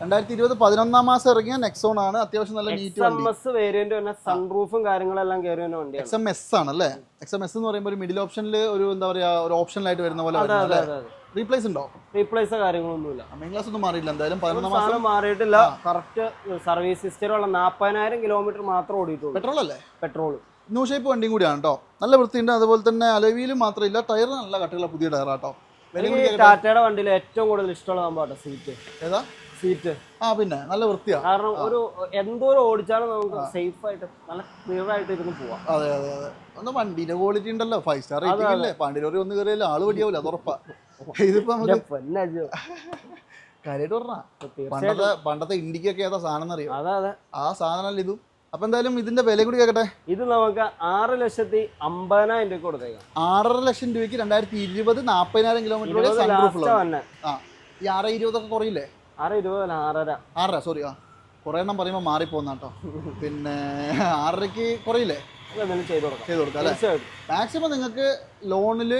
രണ്ടായിരത്തി ഇരുപത് പതിനൊന്നാം മാസം ഇറങ്ങിയ നെക്സോൺ ആണ് അത്യാവശ്യം നല്ല നീറ്റ് വണ്ടി. വേരിയന്റ് തന്നെ സൺറൂഫും കാര്യങ്ങളെല്ലാം കയറി വണ്ടിയാണ്. എക്സ് എം എസ് ആണ് അല്ലേ? എക്സ് എം എസ് എന്ന് പറയുമ്പോൾ ഒരു മിഡിൽ ഓപ്ഷനിൽ ഒരു എന്താ പറയാ ഒരു ഓപ്ഷനിലായിട്ട് വരുന്ന പോലെ റീപ്ലേസ് ഉണ്ടോ? റീപ്ലേസ് കാര്യങ്ങളൊന്നുമില്ല. മെയിൻ ക്ലാസ് ഒന്നും മാറിയില്ല എന്തായാലും പതിനൊന്നാം മാസം മാറിയിട്ടില്ല. കറക്റ്റ് സർവീസ് ഹിസ്റ്ററി ഉള്ള നാൽപ്പതിനായിരം കിലോമീറ്റർ മാത്രം ഓടിയിട്ടുള്ളൂ. പെട്രോൾ അല്ലേ? പെട്രോൾ ന്യൂ ഷേപ്പ് വണ്ടിയും കൂടിയാണ് കേട്ടോ. നല്ല വൃത്തിയുണ്ട്. അതുപോലെ തന്നെ അലവിയിലും മാത്രമില്ല. ടയർ നല്ല കട്ടിയുള്ള പുതിയ ടയർ എനിക്ക് ടാറ്റയുടെ വണ്ടിയിൽ ഏറ്റവും കൂടുതൽ ഇഷ്ടമുള്ള സംഭവം സീറ്റ്. ഏതാ? സീറ്റ്. ആ പിന്നെ നല്ല വൃത്തിയാ. കാരണം ഒരു എന്തോരം ഓടിച്ചാലും നമുക്ക് സേഫ് ആയിട്ട് നല്ല ക്ലിയർ ആയിട്ട് ഇരുന്ന് പോവാം. അതെ അതെ അതെ. ഒന്ന് വണ്ടിന്റെ ക്വാളിറ്റി ഉണ്ടല്ലോ. ഫൈവ് സ്റ്റാർ റേറ്റിംഗ് അല്ലേ പാണ്ടിലോറി ഒന്ന് കയറിയാലും ആൾ പടിയാവില്ല അത് ഉറപ്പാ. ഇതിപ്പോ നമുക്ക്. കാര്യമായിട്ട് പറഞ്ഞ. പണ്ടത്തെ പണ്ടത്തെ ഇൻഡിക്കൊക്കെ ഏതാ സാധനം എന്നറിയോ? ആ സാധനമല്ല ഇതും. അപ്പൊ എന്തായാലും ഇതിന്റെ വില കൂടി കേക്കട്ടെ. ഇത് നമുക്ക് ആറ് ലക്ഷത്തി അമ്പതിനായിരം രൂപ കൊടുത്തേക്കാം. ആറര ലക്ഷം രൂപയ്ക്ക് രണ്ടായിരത്തി ഇരുപത് നാപ്പതിനായിരം കിലോമീറ്റർ ഇരുപത് ആ ഈ ആറ് ഇരുപതൊക്കെ കുറയില്ലേ? ആറ് അല്ല ആറര. ആറര സോറി ആ. കുറേ എണ്ണം പറയുമ്പോൾ മാറിപ്പോന്ന കേട്ടോ പിന്നെ ആറരയ്ക്ക് കുറയില്ലേ? ചെയ്ത് കൊടുക്കാം. ചെയ്ത് കൊടുക്കാം അല്ലേ? മാക്സിമം നിങ്ങൾക്ക് ലോണിൽ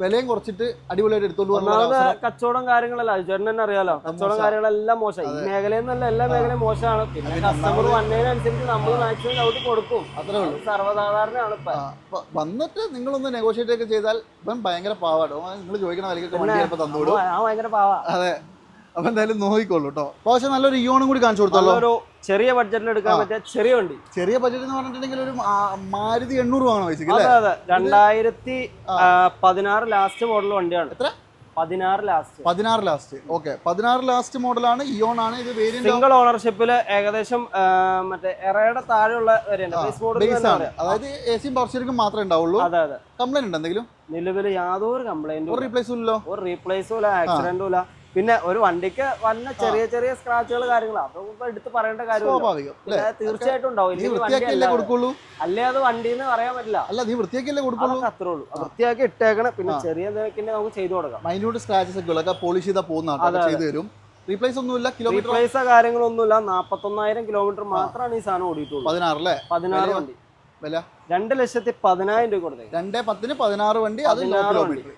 വിലയും കുറച്ചിട്ട് അടിപൊളിയായിട്ട് എടുത്തോണ്ട് കച്ചവടം കാര്യങ്ങളല്ല ചേട്ടൻ തന്നെ അറിയാലോ. കച്ചവടം കാര്യങ്ങളെല്ലാം മോശം. ഈ മേഖലയെന്നല്ല എല്ലാ മേഖലയും മോശമാണ്. പിന്നെ കസ്റ്റമർ വന്നതിനനുസരിച്ച് നമ്മൾ മാക്സിമം ഔട്ട് കൊടുക്കും. അത്രേ ഉള്ളൂ. സർവസാധാരണയാണ് ഇപ്പൊ. വന്നിട്ട് നിങ്ങളൊന്ന് നെഗോഷിയേറ്റ് ഒക്കെ ചെയ്താൽ ഇപ്പം ഭയങ്കര പാവാട്ടോ നിങ്ങൾ ചോദിക്കണ വിലക്കൊക്കെ വണ്ടി ചിലപ്പോൾ തന്നോളൂ. ആ ഭയങ്കര പാവാ. അതെ. അപ്പൊ എന്തായാലും നോക്കിക്കോളൂ കേട്ടോ പക്ഷെ നല്ലൊരു ഇയോണും കൂടി കാണിച്ചു കൊടുത്തല്ലോ ഒരു ചെറിയ ബഡ്ജറ്റിൽ എടുക്കാൻ പറ്റിയ ചെറിയ വണ്ടി. ചെറിയ ബഡ്ജറ്റ് എന്ന് പറഞ്ഞിട്ടുണ്ടെങ്കിൽ ഒരു മാരുതി എണ്ണൂറ് വാങ്ങണം അതെ അതെ. രണ്ടായിരത്തി പതിനാറ് ലാസ്റ്റ് മോഡൽ വണ്ടിയാണ്. എത്ര? പതിനാറ് ലാസ്റ്റ് പതിനാറ് ലാസ്റ്റ് ഓക്കെ പതിനാറ് ലാസ്റ്റ് മോഡലാണ് ഇയോൺ ആണ്. ഇത് വേരിയന്റ് സിംഗിൾ ഓണർഷിപ്പിൽ ഏകദേശം മറ്റേ എറയുടെ താഴെയുള്ള അതായത് എ സിയും പവർ സ്റ്റിയറിംഗും മാത്രമേ ഉണ്ടാവുള്ളൂ. അതെ അതെ. കംപ്ലൈന്റ് ഉണ്ടെങ്കിലും നിലവിൽ യാതൊരു കംപ്ലൈന്റും ഒരു റീപ്ലേസും ഇല്ലല്ലോ. ഒരു റീപ്ലേസും ഇല്ല ആക്സിഡന്റും ഇല്ല. പിന്നെ ഒരു വണ്ടിക്ക് വന്ന ചെറിയ ചെറിയ സ്ക്രാച്ചുകൾ കാര്യങ്ങൾ അതൊന്നും എടുത്ത് പറയേണ്ട കാര്യമില്ല. തീർച്ചയായിട്ടും ഉണ്ടാവും. അല്ല അത് വണ്ടി എന്ന് പറയാൻ പറ്റില്ല. അല്ല നീ വൃത്തിയാക്കിയല്ലേ കൊടുക്കുള്ളൂ? അതൊക്കെ അത്രേ ഉള്ളൂ. വൃത്തിയാക്കി ഇട്ടേക്കണം. പിന്നെ ചെറിയ നിരക്കിന്റെ നമുക്ക് ചെയ്തു കൊടുക്കാം. മൈന്യൂട്ട് സ്ക്രാച്ചസ് ഒക്കെ പോളിഷ് ചെയ്താൽ പോകുന്ന ആൾക്കാർ ചെയ്തു തരും. റീപ്ലേസ് ഒന്നുമില്ല. കിലോമീറ്റർ റീപ്ലേസ് കാര്യങ്ങളൊന്നുമില്ല. നാപ്പത്തൊന്നായിരം കിലോമീറ്റർ മാത്രമാണ് ഈ സാധനം ഓടിയിട്ടുള്ളൂ പതിനാറല്ലേ പതിനാറ് വണ്ടി. വില? രണ്ട് ലക്ഷത്തി പതിനായിരം രൂപ കൊടുത്തേ രണ്ടേ പത്തിന് പതിനാറ് വണ്ടി അത് കിലോമീറ്റർ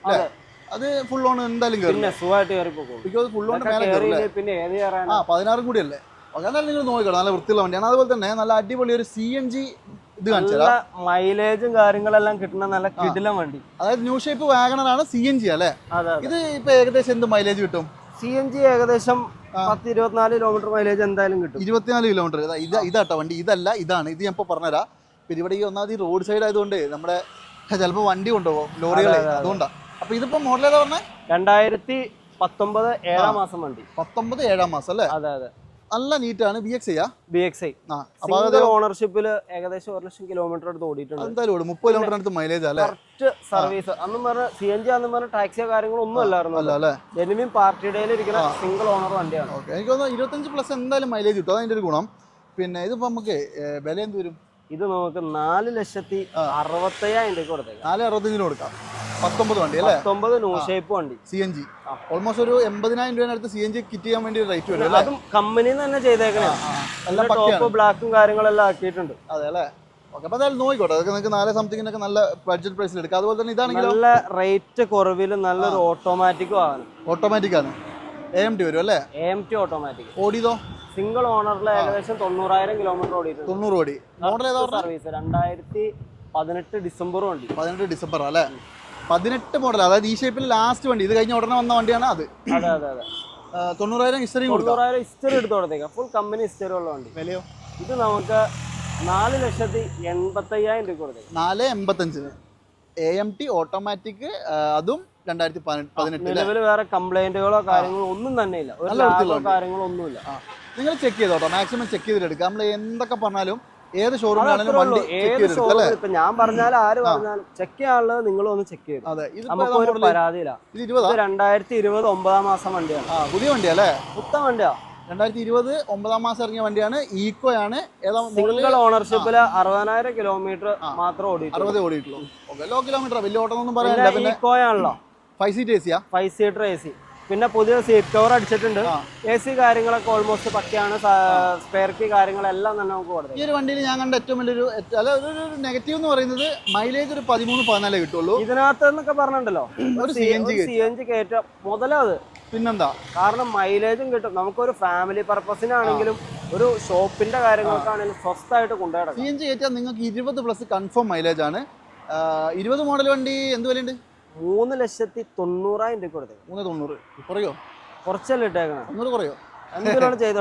അത് ഫുൾ ഓൺ എന്തായാലും കയറും പിന്നെ സുഖമായിട്ട് കയറി പോകും ബിക്കോസ് ഫുൾ ഓൺ മേലെ കയറും പിന്നെ ഏത് കയറാൻ ആ പതിനാറും കൂടി അല്ലേ അതാണ് നിങ്ങൾ നോക്കിക്കോ നല്ല വൃത്തിയുള്ള വണ്ടിയാണ്. അതുപോലെ തന്നെ നല്ല അടിപൊളി ഒരു സി എൻ ജി ഇത് കാണിച്ചു നല്ല മൈലേജും കാര്യങ്ങളെല്ലാം കിട്ടുന്ന നല്ല കിടിലം വണ്ടി. അതായത് ന്യൂ ഷേപ്പ് വാഗണറാണ് സി എൻ ജി അല്ലേ? അതെ അതെ. ഇത് ഇപ്പൊ ഏകദേശം എന്ത് മൈലേജ് കിട്ടും? സി എൻ ജി ഏകദേശം പത്ത് ഇരുപത്തിനാല് കിലോമീറ്റർ മൈലേജ് എന്തായാലും കിട്ടും. ഇരുപത്തിനാല് കിലോമീറ്റർ ഇതാ ഇത് ഇതാട്ടോ വണ്ടി. ഇതല്ല ഇതാണ്. ഇത് ഞാൻ ഇപ്പോൾ പറഞ്ഞുതരാം. പിന്നെ ഇവിടെ ഈ ഒന്നാമത് ഈ റോഡ് സൈഡ് ആയതുകൊണ്ട് നമ്മുടെ ചിലപ്പോൾ വണ്ടി കൊണ്ടുപോകും. ലോറികളെ. അതുകൊണ്ടാണ് അപ്പൊ ഇതിപ്പോ മോഡൽ ഏതാ പറഞ്ഞേ? രണ്ടായിരത്തി പത്തൊമ്പത് ഏഴാം മാസം വണ്ടി. പത്തൊമ്പത് ഏഴാം മാസം അല്ലേ? അതെ അതെ. നല്ല നീറ്റ് ആണ്. V X V X I ഓണർഷിപ്പിൽ ഏകദേശം ഒരു ലക്ഷം കിലോമീറ്റർ അടുത്ത് ഓടിയിട്ടുണ്ട്. എന്തായാലും ഓടും. മുപ്പത് കിലോമീറ്റർ അടുത്ത് മൈലേജ് അല്ലേ? കറക്റ്റ് സർവീസ് അന്നും പറഞ്ഞ സി എൻ ജി അന്നും പറഞ്ഞ ടാക്സിയോ കാര്യങ്ങളോ ഒന്നും അല്ലായിരുന്നു. അല്ല അല്ലേ? ജെനുവിൻ പാർട്ടിയുടെ ഇരിക്കുന്ന സിംഗിൾ ഓണർ വണ്ടിയാണ്. ഓക്കെ എനിക്ക് തോന്നുന്നു ഇരുപത്തഞ്ച് പ്ലസ് എന്തായാലും മൈലേജ് കിട്ടും. അതിന്റെ ഒരു ഗുണം. പിന്നെ ഇതിപ്പോ നമുക്ക് വില എന്ത് വരും? ഇത് നമുക്ക് നാല് ലക്ഷത്തി അറുപത്തയ്യായിരം രൂപ കൊടുത്തേക്കാം. നാല് അറുപത്തഞ്ചിന് കൊടുക്കാം. പത്തൊമ്പത് വണ്ടി അല്ലേ? പത്തൊമ്പത് ന്യൂ ഷേപ്പ് വണ്ടി. സി എൻ ജി ഓൾമോസ്റ്റ് ഒരു എൺപതിനായിരം രൂപ അടുത്ത് സി എൻ ജി കിറ്റ് ചെയ്യാൻ വേണ്ടി റേറ്റ് വരും അതും കമ്പനി തന്നെ ചെയ്തേക്കണേ. എല്ലാം ടോപ്പ് ബ്ലാക്കും കാര്യങ്ങളെല്ലാം ആക്കിയിട്ടുണ്ട്. അതെ അല്ലേ? ഓക്കെ അപ്പോൾ അതായത് നോക്കിക്കോട്ടെ. അതൊക്കെ നിങ്ങൾക്ക് നാല് സംതിങ്ങിനൊക്കെ നല്ല ബഡ്ജറ്റ് പ്രൈസിൽ എടുക്കാം. അതുപോലെ തന്നെ ഇതാണെങ്കിലോ? നല്ല റേറ്റ് കുറവിൽ നല്ലൊരു ഓട്ടോമാറ്റിക്കും വാഹനം ഓട്ടോമാറ്റിക് ആണ്. എ എം ടി വരും അല്ലേ? എ എം ടി ഓട്ടോമാറ്റിക് ഓടിയതോ? സിംഗിൾ ഓണറിൽ ഏകദേശം തൊണ്ണൂറായിരം കിലോമീറ്റർ ഓടിയിട്ടുണ്ട്. തൊണ്ണൂറ് ഓടി. മോഡൽ ഏതാ സർവീസ് രണ്ടായിരത്തി പതിനെട്ട് ഡിസംബർ വണ്ടി. പതിനെട്ട് ഡിസംബർ അല്ലേ? പതിനെട്ട് മോഡൽ അതായത് ഈ ഷേപ്പിൽ ലാസ്റ്റ് വണ്ടി. ഇത് കഴിഞ്ഞ ഉടനെ വന്ന വണ്ടിയാണ് അത്. അതെ അതെ അതെ. തൊണ്ണൂറായിരം ഹിസ്റ്ററി തൊണ്ണൂറായിരം ഹിസ്റ്ററി എടുത്ത് കൊടുത്തേക്കാം. ഫുൾ കമ്പനി ഹിസ്റ്ററി ഉള്ള വണ്ടി. വിലയോ? ഇത് നമുക്ക് നാല് ലക്ഷത്തി എൺപത്തയ്യായിരം രൂപ കൊടുത്തേക്കാം. നാല് എൺപത്തഞ്ചിന്. എ എം ടി ഓട്ടോമാറ്റിക് അതും രണ്ടായിരത്തി പതിനെട്ട് നിലവിൽ വേറെ കംപ്ലൈന്റുകളോ കാര്യങ്ങളോ ഒന്നും തന്നെ ഇല്ല ഒരു കാര്യങ്ങളോ ഒന്നുമില്ല. നിങ്ങൾ ചെക്ക് ചെയ്തോട്ടോ. മാക്സിമം ചെക്ക് ചെയ്തിട്ട് എടുക്കുക നമ്മൾ എന്തൊക്കെ പറഞ്ഞാലും ഏത് ഷോറൂമിലാണെങ്കിലും വണ്ടി ചെക്ക് ഏത് അല്ലേ? ഷോറൂമിൽ ഇപ്പൊ ഞാൻ പറഞ്ഞാലും ആര് പറഞ്ഞാലും ചെക്ക് ചെയ്യാനുള്ളത് നിങ്ങൾ ഒന്ന് ചെക്ക് ചെയ്തു അതെ ഇത് നമുക്ക് ഒരു പരാതിയില്ല. ഇത് രണ്ടായിരത്തി ഇരുപത് ഒമ്പതാം മാസം വണ്ടിയാണ്. ആ പുതിയ വണ്ടിയല്ലേ പുത്തൻ വണ്ടിയാ. രണ്ടായിരത്തി ഇരുപത് ഒമ്പതാം മാസം ഇറങ്ങിയ വണ്ടിയാണ്. ഈക്കോ ആണ് സിംഗിൾ ഓണർഷിപ്പിൽ അറുപതിനായിരം കിലോമീറ്റർ മാത്രം ഓടിയിട്ടുള്ളൂ. അറുപത് ഓടിയിട്ടുള്ളൂ. ഓക്കെ ലോ കിലോമീറ്റർ വലിയ ഓട്ടം ഒന്നും പറയാനില്ല. പിന്നെ ഈക്കോ ആണല്ലോ ഫൈവ് സീറ്റ് എ സിയാ ഫൈവ് സീറ്റർ എ സി പിന്നെ പുതിയ സീറ്റ് കവർ അടിച്ചിട്ടുണ്ട്. എ സി കാര്യങ്ങളൊക്കെ ഓൾമോസ്റ്റ് പക്കയാണ്. സ്പെയർ കീ കാര്യങ്ങളെല്ലാം തന്നെ നമുക്ക് കൊടുക്കും. ഈ ഒരു വണ്ടിയിൽ ഞാൻ കണ്ട ഏറ്റവും വലിയൊരു അതായത് അല്ല ഒരു നെഗറ്റീവ് എന്ന് പറയുന്നത് മൈലേജ് ഒരു പതിമൂന്ന് പതിനാലേ കിട്ടുള്ളൂ. ഇതിനകത്ത് എന്നൊക്കെ പറഞ്ഞിട്ടുണ്ടല്ലോ. ഒരു C N G C N G കയറ്റ. മുതലത് പിന്നെന്താ? കാരണം മൈലേജും കിട്ടും. നമുക്കൊരു ഫാമിലി പർപ്പസിനാണെങ്കിലും ഒരു ഷോപ്പിന്റെ കാര്യങ്ങൾക്കാണെങ്കിലും സ്വസ്ഥമായിട്ട് കൊണ്ടുപോയി സി എൻ ജി കയറ്റാൻ നിങ്ങൾക്ക് ഇരുപത് പ്ലസ് കൺഫേം മൈലേജ് ആണ്. ഇരുപത് മോഡൽ വണ്ടി എന്ത് വിലയുണ്ട്? മൂന്ന് ലക്ഷത്തി തൊണ്ണൂറായിരം രൂപ കൊടുത്തത് മൂന്ന് തൊണ്ണൂറ്. കുറയോ? കുറച്ചല്ലേ ഇട്ടേക്കണം. കുറയോ? ചെയ്ത്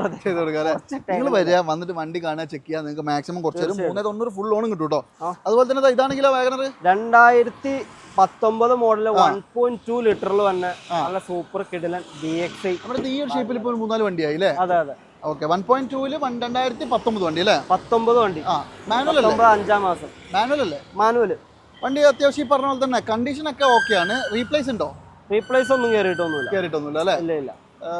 നിങ്ങൾ വരിക വന്നിട്ട് വണ്ടി കാണുക ചെക്ക് ചെയ്യാൻ നിങ്ങൾക്ക് മാക്സിമം കുറച്ച് തരും. മൂന്ന് തൊണ്ണൂറ് ഫുൾ ലോണും കിട്ടും കേട്ടോ അതുപോലെ തന്നെ ഇതാണെങ്കിലോ വാഗണർ രണ്ടായിരത്തി പത്തൊമ്പത് മോഡൽ വൺ പോയിന്റ് ടു ലിറ്ററിൽ വന്ന നല്ല സൂപ്പർ കിടിലൻ ബി എക്സ് ഐ നമ്മുടെ ഈ ഒരു ഷേപ്പിൽ ഇപ്പോൾ മൂന്നാൽ വണ്ടിയായി അല്ലേ അതെ അതെ. ഓക്കെ വൺ പോയിന്റ് ടൂൽ രണ്ടായിരത്തി പത്തൊമ്പത് വണ്ടി അല്ലേ പത്തൊമ്പത് വണ്ടി. മാനുവൽ അഞ്ചാം മാസം. മാനുവൽ അല്ലേ? മാനുവൽ വണ്ടി അത്യാവശ്യം ഈ പറഞ്ഞ പോലെ തന്നെ കണ്ടീഷൻ ഒക്കെ ഓക്കെ ആണ്. റീപ്ലേസ് ഉണ്ടോ? റീപ്ലേസ് ഒന്നും കയറിയിട്ടൊന്നുമില്ല കയറിയിട്ടൊന്നുമില്ല അല്ലേ? ഇല്ല ഇല്ല.